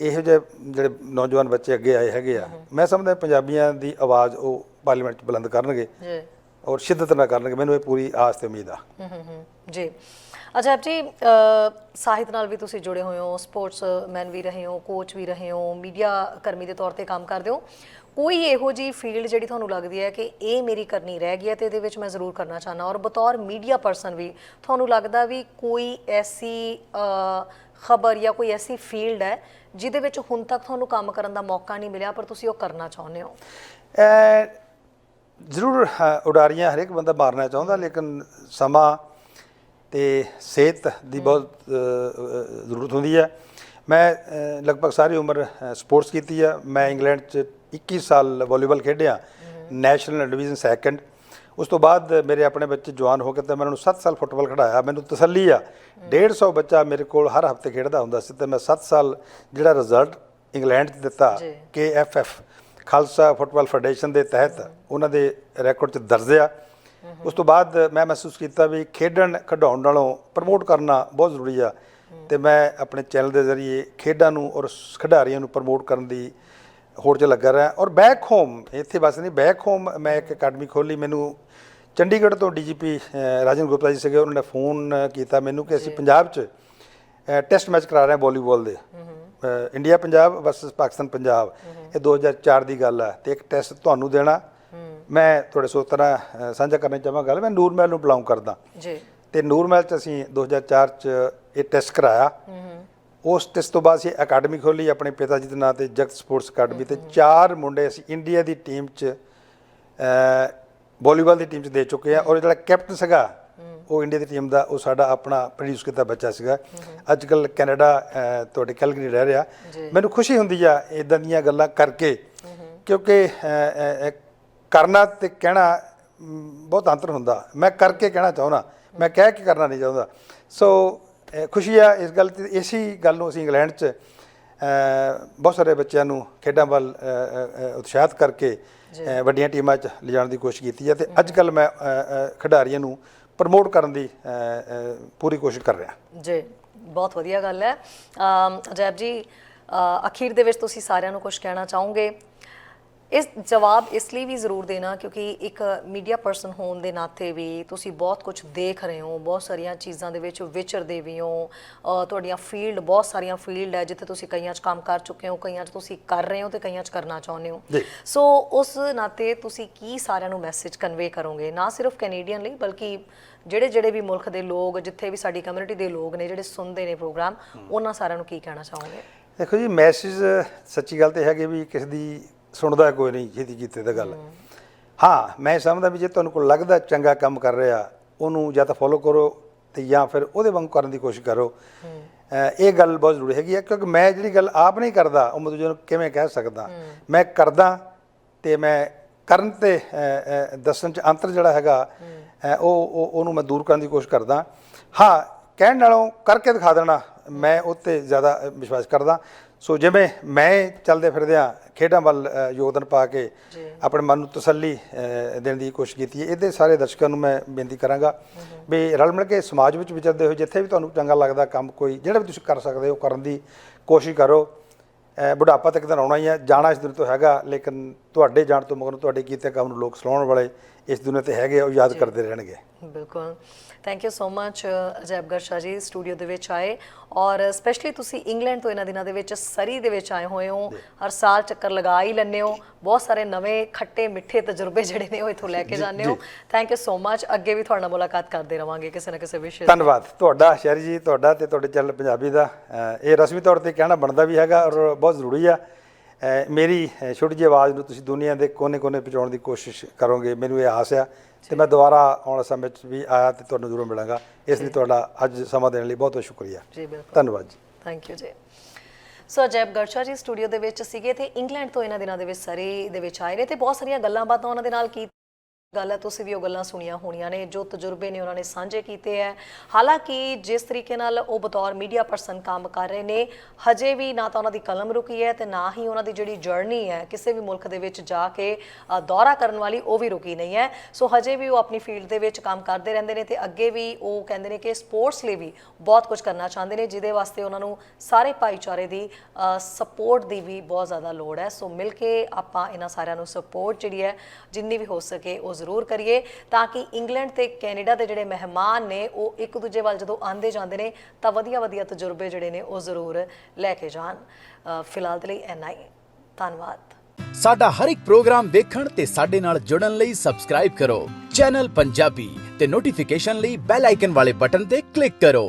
ਇਹੋ ਜਿਹੇ ਜਿਹੜੇ ਨੌਜਵਾਨ ਬੱਚੇ ਅੱਗੇ ਆਏ ਹੈਗੇ ਆ ਮੈਂ ਸਮਝਦਾ ਪੰਜਾਬੀਆਂ ਦੀ ਆਵਾਜ਼ ਉਹ ਪਾਰਲੀਮੈਂਟ 'ਚ ਬੁਲੰਦ ਕਰਨਗੇ ਜੀ। ਔਰ ਸ਼ਿੱਦਤ ਨਾਲ ਕਰਨਗੇ ਮੈਨੂੰ ਇਹ ਪੂਰੀ ਆਸ ਤੇ ਉਮੀਦ ਆ। ਹਮ ਹਮ ਹਮ, ਜੀ। ਅਜੈਬ ਜੀ ਅ, ਸਾਹਿਤ ਨਾਲ ਵੀ ਤੁਸੀਂ ਜੁੜੇ ਹੋਏ ਹੋ ਸਪੋਰਟਸ ਮੈਨ ਵੀ ਰਹੇ ਹੋ ਕੋਚ ਵੀ ਰਹੇ ਹੋ ਮੀਡੀਆ ਕਰਮੀ ਦੇ ਤੌਰ ਤੇ ਕੰਮ ਕਰਦੇ ਹੋ। ਕੋਈ ਇਹੋ ਜੀ ਫੀਲਡ ਜਿਹੜੀ ਤੁਹਾਨੂੰ ਲੱਗਦੀ ਹੈ ਕਿ ਇਹ ਮੇਰੀ ਕਰਨੀ ਰਹਿ ਗਈ ਹੈ ਤੇ ਇਹਦੇ ਵਿੱਚ ਮੈਂ ਜ਼ਰੂਰ ਕਰਨਾ ਚਾਹਨਾ ਔਰ ਬਤੌਰ ਮੀਡੀਆ ਪਰਸਨ ਵੀ ਤੁਹਾਨੂੰ ਲੱਗਦਾ ਵੀ ਕੋਈ ਐਸੀ ਖਬਰ ਜਾਂ ਕੋਈ ਐਸੀ ਫੀਲਡ ਹੈ ਜਿਹਦੇ ਵਿੱਚ ਹੁਣ ਤੱਕ ਤੁਹਾਨੂੰ ਕੰਮ ਕਰਨ ਦਾ ਮੌਕਾ ਨਹੀਂ ਮਿਲਿਆ ਪਰ ਤੁਸੀਂ ਉਹ ਕਰਨਾ ਚਾਹੁੰਦੇ ਹੋ? ਜ਼ਰੂਰ ਹਾਂ, ਉਡਾਰੀਆਂ ਹਰੇਕ ਬੰਦਾ ਮਾਰਨਾ ਚਾਹੁੰਦਾ ਲੇਕਿਨ ਸਮਾਂ ਤੇ ਸਿਹਤ ਦੀ ਬਹੁਤ ਜ਼ਰੂਰਤ ਹੁੰਦੀ ਹੈ। ਮੈਂ ਲਗਭਗ ਸਾਰੀ ਉਮਰ ਸਪੋਰਟਸ ਕੀਤੀ ਆ ਮੈਂ ਇੰਗਲੈਂਡ 'ਚ 21 ਸਾਲ ਵਾਲੀਬਾਲ ਖੇਡਿਆ ਨੈਸ਼ਨਲ ਡਿਵੀਜ਼ਨ ਸੈਕੰਡ। ਉਸ ਤੋਂ ਬਾਅਦ ਮੇਰੇ ਆਪਣੇ ਬੱਚੇ ਜਵਾਨ ਹੋ ਕੇ ਤੇ ਮੈਂ ਉਹਨਾਂ ਨੂੰ 7 ਸਾਲ ਫੁੱਟਬਾਲ ਖਿਡਾਇਆ। ਮੈਨੂੰ ਤਸੱਲੀ ਆ 150 ਬੱਚਾ ਮੇਰੇ ਕੋਲ ਹਰ ਹਫ਼ਤੇ ਖੇਡਦਾ ਹੁੰਦਾ ਸੀ ਤੇ ਮੈਂ 7 ਸਾਲ ਜਿਹੜਾ ਰਿਜ਼ਲਟ ਇੰਗਲੈਂਡ 'ਚ ਦਿੱਤਾ ਜੀ। KFF ਖਾਲਸਾ ਫੁੱਟਬਾਲ ਫੈਡਰੇਸ਼ਨ ਦੇ ਤਹਿਤ ਉਹਨਾਂ ਦੇ ਰੈਕੋਰਡ 'ਚ ਦਰਜ ਆ। ਉਸ ਤੋਂ ਬਾਅਦ ਮੈਂ ਮਹਿਸੂਸ ਕੀਤਾ ਵੀ ਖੇਡਣ ਖਿਡਾਉਣ ਨਾਲੋਂ ਪ੍ਰਮੋਟ ਕਰਨਾ ਬਹੁਤ ਜ਼ਰੂਰੀ ਆ ਤੇ ਮੈਂ ਆਪਣੇ ਚੈਨਲ ਦੇ ਜ਼ਰੀਏ ਖੇਡਾਂ ਨੂੰ ਔਰ ਖਿਡਾਰੀਆਂ ਨੂੰ ਪ੍ਰਮੋਟ ਕਰਨ ਦੀ ਹੋੜ 'ਚ ਲੱਗਾ ਰਿਹਾ। ਔਰ ਬੈਕ ਹੋਮ ਇੱਥੇ ਬਸ ਨਹੀਂ ਬੈਕ ਹੋਮ ਮੈਂ ਇੱਕ ਅਕੈਡਮੀ ਖੋਲੀ ਮੈਨੂੰ ਚੰਡੀਗੜ੍ਹ ਤੋਂ ਡੀਜੀਪੀ ਰਾਜਨ ਗੁਪਤਾ ਜੀ ਸੀਗੇ ਉਹਨਾਂ ਨੇ ਫੋਨ ਕੀਤਾ ਮੈਨੂੰ ਕਿ ਅਸੀਂ ਪੰਜਾਬ 'ਚ ਟੈਸਟ ਮੈਚ ਕਰਾ ਰਹੇ ਹਾਂ ਵਾਲੀਬਾਲ ਦੇ। India Punjab versus Pakistan Punjab. ਇਹ 2004 ਦੀ ਗੱਲ ਹੈ ਤੇ ਇੱਕ ਟੈਸਟ ਤੁਹਾਨੂੰ ਦੇਣਾ। ਮੈਂ ਤੁਹਾਡੇ ਸੋਤਰਾ ਸਾਂਝਾ ਕਰਨਾ ਚਾਹਾਂਗਾ ਗੱਲ। ਮੈਂ ਨੂਰ ਮਹਿਲ ਨੂੰ ਬਿਲੋਂਗ ਕਰਦਾ। ਜੀ। ਤੇ ਨੂਰ ਮਹਿਲ ਚ ਅਸੀਂ 2004 ਚ ਇਹ ਟੈਸਟ ਕਰਾਇਆ। ਉਸ ਟੈਸਟ ਤੋਂ ਬਾਅਦ ਅਸੀਂ ਅਕੈਡਮੀ ਖੋਲੀ ਆਪਣੇ ਪਿਤਾ ਜੀ ਦੇ ਨਾਂ ਤੇ ਜਗਤ ਸਪੋਰਟਸ ਅਕੈਡਮੀ ਤੇ ਚਾਰ ਮੁੰਡੇ ਅਸੀਂ ਇੰਡੀਆ ਦੀ ਟੀਮ ਚ ਵਾਲੀਬਾਲ ਦੀ ਟੀਮ ਚ ਦੇ ਚੁੱਕੇ ਆ। ਔਰ ਜਿਹੜਾ ਕੈਪਟਨ ਸੀਗਾ ਉਹ ਇੰਡੀਆ ਦੀ ਟੀਮ ਦਾ ਉਹ ਸਾਡਾ ਆਪਣਾ ਪ੍ਰੋਡਿਊਸ ਕੀਤਾ ਬੱਚਾ ਸੀਗਾ। ਅੱਜ ਕੱਲ ਕੈਨੇਡਾ ਤੁਹਾਡੇ ਕੈਲਗਰੀ ਰਹਿ ਰਿਹਾ। ਮੈਨੂੰ ਖੁਸ਼ੀ ਹੁੰਦੀ ਆ ਇਦਾਂ ਦੀਆਂ ਗੱਲਾਂ ਕਰਕੇ ਕਿਉਂਕਿ ਕਰਨਾ ਤੇ ਕਹਿਣਾ ਬਹੁਤ ਅੰਤਰ ਹੁੰਦਾ। ਮੈਂ ਕਰਕੇ ਕਹਿਣਾ ਚਾਹੁੰਦਾ। ਮੈਂ ਕਹਿ ਕੇ ਕਰਨਾ ਨਹੀਂ ਚਾਹੁੰਦਾ। ਸੋ ਖੁਸ਼ੀ ਆ ਇਸ ਗੱਲ ਤੇ ਇਸੀ ਗੱਲ ਨੂੰ ਅਸੀਂ ਇੰਗਲੈਂਡ 'ਚ ਬਹੁਤ ਸਾਰੇ ਬੱਚਿਆਂ ਨੂੰ ਖੇਡਾਂ ਵੱਲ ਉਤਸ਼ਾਹਿਤ ਕਰਕੇ ਵੱਡੀਆਂ ਟੀਮਾਂ 'ਚ ਲਿਜਾਣ ਦੀ ਕੋਸ਼ਿਸ਼ ਕੀਤੀ ਹੈ ਤੇ ਅੱਜ ਕੱਲ ਮੈਂ ਖਿਡਾਰੀਆਂ ਨੂੰ ਪ੍ਰਮੋਟ ਕਰਨ ਦੀ ਪੂਰੀ ਕੋਸ਼ਿਸ਼ ਕਰ ਰਿਹਾ। ਜੀ ਬਹੁਤ ਵਧੀਆ ਗੱਲ ਹੈ। ਅਜੈਬ ਜੀ ਅਖੀਰ ਦੇ ਵਿੱਚ ਤੁਸੀਂ ਸਾਰਿਆਂ ਨੂੰ ਕੁਝ ਕਹਿਣਾ ਚਾਹੋਗੇ? ਇਸ ਜਵਾਬ ਇਸ ਲਈ ਵੀ ਜ਼ਰੂਰ ਦੇਣਾ ਕਿਉਂਕਿ ਇੱਕ ਮੀਡੀਆ ਪਰਸਨ ਹੋਣ ਦੇ ਨਾਤੇ ਵੀ ਤੁਸੀਂ ਬਹੁਤ ਕੁਝ ਦੇਖ ਰਹੇ ਹੋ ਬਹੁਤ ਸਾਰੀਆਂ ਚੀਜ਼ਾਂ ਦੇ ਵਿੱਚ ਵਿਚਰਦੇ ਵੀ ਹੋ ਤੁਹਾਡੀਆਂ ਫੀਲਡ ਬਹੁਤ ਸਾਰੀਆਂ ਫੀਲਡ ਹੈ ਜਿੱਥੇ ਤੁਸੀਂ ਕਈਆਂ 'ਚ ਕੰਮ ਕਰ ਚੁੱਕੇ ਹੋ ਕਈਆਂ 'ਚ ਤੁਸੀਂ ਕਰ ਰਹੇ ਹੋ ਤੇ ਕਈਆਂ 'ਚ ਕਰਨਾ ਚਾਹੁੰਦੇ ਹੋ। ਸੋ ਉਸ ਨਾਤੇ ਤੁਸੀਂ ਕੀ ਸਾਰਿਆਂ ਨੂੰ ਮੈਸੇਜ ਕਨਵੇ ਕਰੋਗੇ? ਨਾ ਸਿਰਫ ਕੈਨੇਡੀਅਨ ਲਈ ਬਲਕਿ ਜਿਹੜੇ ਜਿਹੜੇ ਵੀ ਮੁਲਕ ਦੇ ਲੋਕ ਜਿੱਥੇ ਵੀ ਸਾਡੀ ਕਮਿਊਨਿਟੀ ਦੇ ਲੋਕ ਨੇ ਜਿਹੜੇ ਸੁਣਦੇ ਨੇ ਪ੍ਰੋਗਰਾਮ ਉਹਨਾਂ ਸਾਰਿਆਂ ਨੂੰ ਕੀ ਕਹਿਣਾ ਚਾਹੋਗੇ? ਦੇਖੋ ਜੀ ਮੈਸੇਜ ਸੱਚੀ ਗੱਲ ਤੇ ਹੈਗੀ ਵੀ ਕਿਸੇ ਦੀ ਸੁਣਦਾ ਕੋਈ ਨਹੀਂ ਜਿਹਦੀ ਕੀਤੇ ਤਾਂ ਗੱਲ। ਹਾਂ, ਮੈਂ ਸਮਝਦਾ ਵੀ ਜੇ ਤੁਹਾਨੂੰ ਕੋਲ ਲੱਗਦਾ ਚੰਗਾ ਕੰਮ ਕਰ ਰਿਹਾ, ਉਹਨੂੰ ਜਾਂ ਤਾਂ ਫੋਲੋ ਕਰੋ ਤੇ ਜਾਂ ਫਿਰ ਉਹਦੇ ਵਾਂਗ ਕਰਨ ਦੀ ਕੋਸ਼ਿਸ਼ ਕਰੋ। ਇਹ ਗੱਲ ਬਹੁਤ ਜ਼ਰੂਰੀ ਹੈਗੀ ਹੈ ਕਿਉਂਕਿ ਮੈਂ ਜਿਹੜੀ ਗੱਲ ਆਪ ਨਹੀਂ ਕਰਦਾ, ਉਹ ਮੈਂ ਦੂਜੇ ਨੂੰ ਕਿਵੇਂ ਕਹਿ ਸਕਦਾ। ਮੈਂ ਕਰਦਾ ਤੇ ਮੈਂ ਕਰਨ ਤੇ ਦੱਸਣ ਚ ਅੰਤਰ ਜਿਹੜਾ ਹੈਗਾ ਉਹ, ਉਹ- ਉਹਨੂੰ ਮੈਂ ਦੂਰ ਕਰਨ ਦੀ ਕੋਸ਼ਿਸ਼ ਕਰਦਾ। ਹਾਂ, ਕਹਿਣ ਨਾਲੋਂ ਕਰਕੇ ਦਿਖਾ ਦੇਣਾ, ਮੈਂ ਉੱਤੇ ਜ਼ਿਆਦਾ ਵਿਸ਼ਵਾਸ ਕਰਦਾ। ਸੋ ਜਿਵੇਂ ਮੈਂ ਚੱਲਦੇ ਫਿਰਦਿਆਂ ਖੇਡਾਂ ਵੱਲ ਯੋਗਦਾਨ ਪਾ ਕੇ ਆਪਣੇ ਮਨ ਨੂੰ ਤਸੱਲੀ ਦੇਣ ਦੀ ਕੋਸ਼ਿਸ਼ ਕੀਤੀ ਹੈ। ਇਹਦੇ ਸਾਰੇ ਦਰਸ਼ਕਾਂ ਨੂੰ ਮੈਂ ਬੇਨਤੀ ਕਰਾਂਗਾ ਵੀ ਰਲ ਮਿਲ ਕੇ ਸਮਾਜ ਵਿੱਚ ਵਿਚਰਦੇ ਹੋਏ ਜਿੱਥੇ ਵੀ ਤੁਹਾਨੂੰ ਚੰਗਾ ਲੱਗਦਾ ਕੰਮ ਕੋਈ ਜਿਹੜਾ ਵੀ ਤੁਸੀਂ ਕਰ ਸਕਦੇ ਹੋ ਕਰਨ ਦੀ ਕੋਸ਼ਿਸ਼ ਕਰੋ। ਬੁਢਾਪਾ ਤੱਕ ਦਿਨ ਆਉਣਾ ਹੀ ਹੈ ਜਾਣਾ ਇਸ ਦੁਨੀਆ ਤੋਂ ਹੈਗਾ ਲੇਕਿਨ ਤੁਹਾਡੇ ਜਾਣ ਤੋਂ ਮਗਰੋਂ ਤੁਹਾਡੇ ਕੀਤੇ ਕੰਮ ਨੂੰ ਲੋਕ ਸਲਾਉਣ ਵਾਲੇ ਇਸ ਦੁਨੀਆ ਤੇ ਹੈਗੇ ਉਹ ਯਾਦ ਕਰਦੇ ਰਹਿਣਗੇ। ਬਿਲਕੁਲ। Thank you so much Ajaib Garsha ji studio ਦੇ ਵਿੱਚ ਆਏ। ਔਰ ਸਪੈਸ਼ਲੀ ਤੁਸੀਂ ਇੰਗਲੈਂਡ ਤੋਂ ਇਹਨਾਂ ਦਿਨਾਂ ਦੇ ਵਿੱਚ ਸਰੀ ਦੇ ਵਿੱਚ ਆਏ ਹੋਏ ਹੋ। ਹਰ ਸਾਲ ਚੱਕਰ ਲਗਾ ਹੀ ਲੈਂਦੇ ਹੋ। ਬਹੁਤ ਸਾਰੇ ਨਵੇਂ ਖੱਟੇ ਮਿੱਠੇ ਤਜਰਬੇ ਜਿਹੜੇ ਨੇ ਉਹ ਇੱਥੋਂ ਲੈ ਕੇ ਜਾਂਦੇ ਹੋ। ਥੈਂਕ ਯੂ ਸੋ ਮਚ ਅੱਗੇ ਵੀ ਤੁਹਾਡੇ ਮੁਲਾਕਾਤ ਕਰਦੇ ਰਵਾਂਗੇ ਕਿਸੇ ਨਾ ਕਿਸੇ ਵਿਸ਼ੇ। ਧੰਨਵਾਦ। ਤੁਹਾਡਾ ਸ਼ਹਿਰੀ ਜੀ ਤੁਹਾਡਾ ਤੇ ਤੁਹਾਡੇ ਚੈਨਲ ਪੰਜਾਬੀ ਦਾ। ਇਹ ਰਸਮੀ ਤੌਰ ਤੇ ਕਹਿਣਾ ਬਣਦਾ ਵੀ ਹੈਗਾ ਔਰ ਬਹੁਤ ਜ਼ਰੂਰੀ ਆ। ਮੇਰੀ ਛੋਟੀ ਜਿਹੀ ਆਵਾਜ਼ ਨੂੰ ਤੁਸੀਂ ਦੁਨੀਆ ਦੇ ਕੋਨੇ-ਕੋਨੇ ਪਹੁੰਚਾਉਣ ਦੀ ਕੋਸ਼ਿਸ਼ ਕਰੋਗੇ। ਮੈਨੂੰ ਇਹ ਆਸ ਆ ਤੇ ਮੈਂ ਦੁਬਾਰਾ ਆਉਣ ਸਮੇਂ 'ਚ ਵੀ ਆਇਆ ਤੇ ਤੁਹਾਨੂੰ ਜ਼ਰੂਰ ਮਿਲਾਂਗਾ। ਇਸ ਲਈ ਤੁਹਾਡਾ ਅੱਜ ਸਮਾਂ ਦੇਣ ਲਈ ਬਹੁਤ ਬਹੁਤ ਸ਼ੁਕਰੀਆ। ਜੀ ਬਿਲਕੁਲ। ਧੰਨਵਾਦ ਜੀ। ਥੈਂਕ ਯੂ ਜੀ। ਸੋ ਅਜੈਬ ਗਰਸ਼ਾ ਜੀ ਸਟੂਡੀਓ ਦੇ ਵਿੱਚ ਸੀਗੇ ਤੇ ਇੰਗਲੈਂਡ ਤੋਂ ਇਹਨਾਂ ਦਿਨਾਂ ਦੇ ਵਿੱਚ ਸਰੀ ਦੇ ਵਿੱਚ ਆਏ ਨੇ ਤੇ ਬਹੁਤ ਸਾਰੀਆਂ ਗੱਲਾਂ ਬਾਤਾਂ ਉਹਨਾਂ ਦੇ ਨਾਲ ਕੀ ਗੱਲ ਹੈ, ਤੁਸੀਂ ਵੀ ਉਹ ਗੱਲਾਂ ਸੁਣੀਆਂ ਹੋਣੀਆਂ ਨੇ, ਜੋ ਤਜਰਬੇ ਨੇ ਉਹਨਾਂ ਨੇ ਸਾਂਝੇ ਕੀਤੇ ਹੈ। ਹਾਲਾਂਕਿ ਜਿਸ ਤਰੀਕੇ ਨਾਲ ਉਹ ਬਤੌਰ ਮੀਡੀਆ ਪਰਸਨ ਕੰਮ ਕਰ ਰਹੇ ਨੇ, ਹਜੇ ਵੀ ਨਾ ਤਾਂ ਉਹਨਾਂ ਦੀ ਕਲਮ ਰੁਕੀ ਹੈ ਤੇ ਨਾ ਹੀ ਉਹਨਾਂ ਦੀ ਜਿਹੜੀ ਜਰਨੀ ਹੈ, ਕਿਸੇ ਵੀ ਮੁਲਕ ਦੇ ਵਿੱਚ ਜਾ ਕੇ ਦੌਰਾ ਕਰਨ ਵਾਲੀ ਉਹ ਵੀ ਰੁਕੀ ਨਹੀਂ ਹੈ। ਸੋ ਹਜੇ ਵੀ ਉਹ ਆਪਣੀ ਫੀਲਡ ਦੇ ਵਿੱਚ ਕੰਮ ਕਰਦੇ ਰਹਿੰਦੇ ਨੇ ਤੇ ਅੱਗੇ ਵੀ ਉਹ ਕਹਿੰਦੇ ਨੇ ਕਿ ਸਪੋਰਟਸ ਲਈ ਵੀ ਬਹੁਤ ਕੁਝ ਕਰਨਾ ਚਾਹੁੰਦੇ ਨੇ, ਜਿਹਦੇ ਵਾਸਤੇ ਉਹਨਾਂ ਨੂੰ ਸਾਰੇ ਭਾਈਚਾਰੇ ਦੀ ਸਪੋਰਟ ਦੀ ਵੀ ਬਹੁਤ ਜ਼ਿਆਦਾ ਲੋੜ ਹੈ। ਸੋ ਮਿਲ ਕੇ ਆਪਾਂ ਇਹਨਾਂ ਸਾਰਿਆਂ ਨੂੰ ਸਪੋਰਟ ਜਿਹੜੀ ਹੈ, ਜਿੰਨੀ ਵੀ ਹੋ ਸਕੇ ਉਸ ਜ਼ਰੂਰ ਕਰੀਏ ਤਾਂ ਕਿ ਇੰਗਲੈਂਡ ਤੇ ਕੈਨੇਡਾ ਦੇ ਜਿਹੜੇ ਮਹਿਮਾਨ ਨੇ, ਉਹ ਇੱਕ ਦੂਜੇ ਵੱਲ ਜਦੋਂ ਆਂਦੇ ਜਾਂਦੇ ਨੇ, ਤਾਂ ਵਧੀਆ ਵਧੀਆ ਤਜਰਬੇ ਜਿਹੜੇ ਨੇ, ਉਹ ਜ਼ਰੂਰ ਲੈ ਕੇ ਜਾਣ। ਫਿਲਹਾਲ ਦੇ ਲਈ ਇੰਨਾ ਧੰਨਵਾਦ। ਸਾਡਾ ਹਰ ਇੱਕ ਪ੍ਰੋਗਰਾਮ ਦੇਖਣ ਤੇ ਸਾਡੇ ਨਾਲ ਜੁੜਨ ਲਈ ਸਬਸਕ੍ਰਾਈਬ ਕਰੋ। ਚੈਨਲ ਪੰਜਾਬੀ ਤੇ ਨੋਟੀਫਿਕੇਸ਼ਨ ਲਈ ਬੈਲ ਆਈਕਨ ਵਾਲੇ ਬਟਨ ਤੇ ਕਲਿੱਕ ਕਰੋ।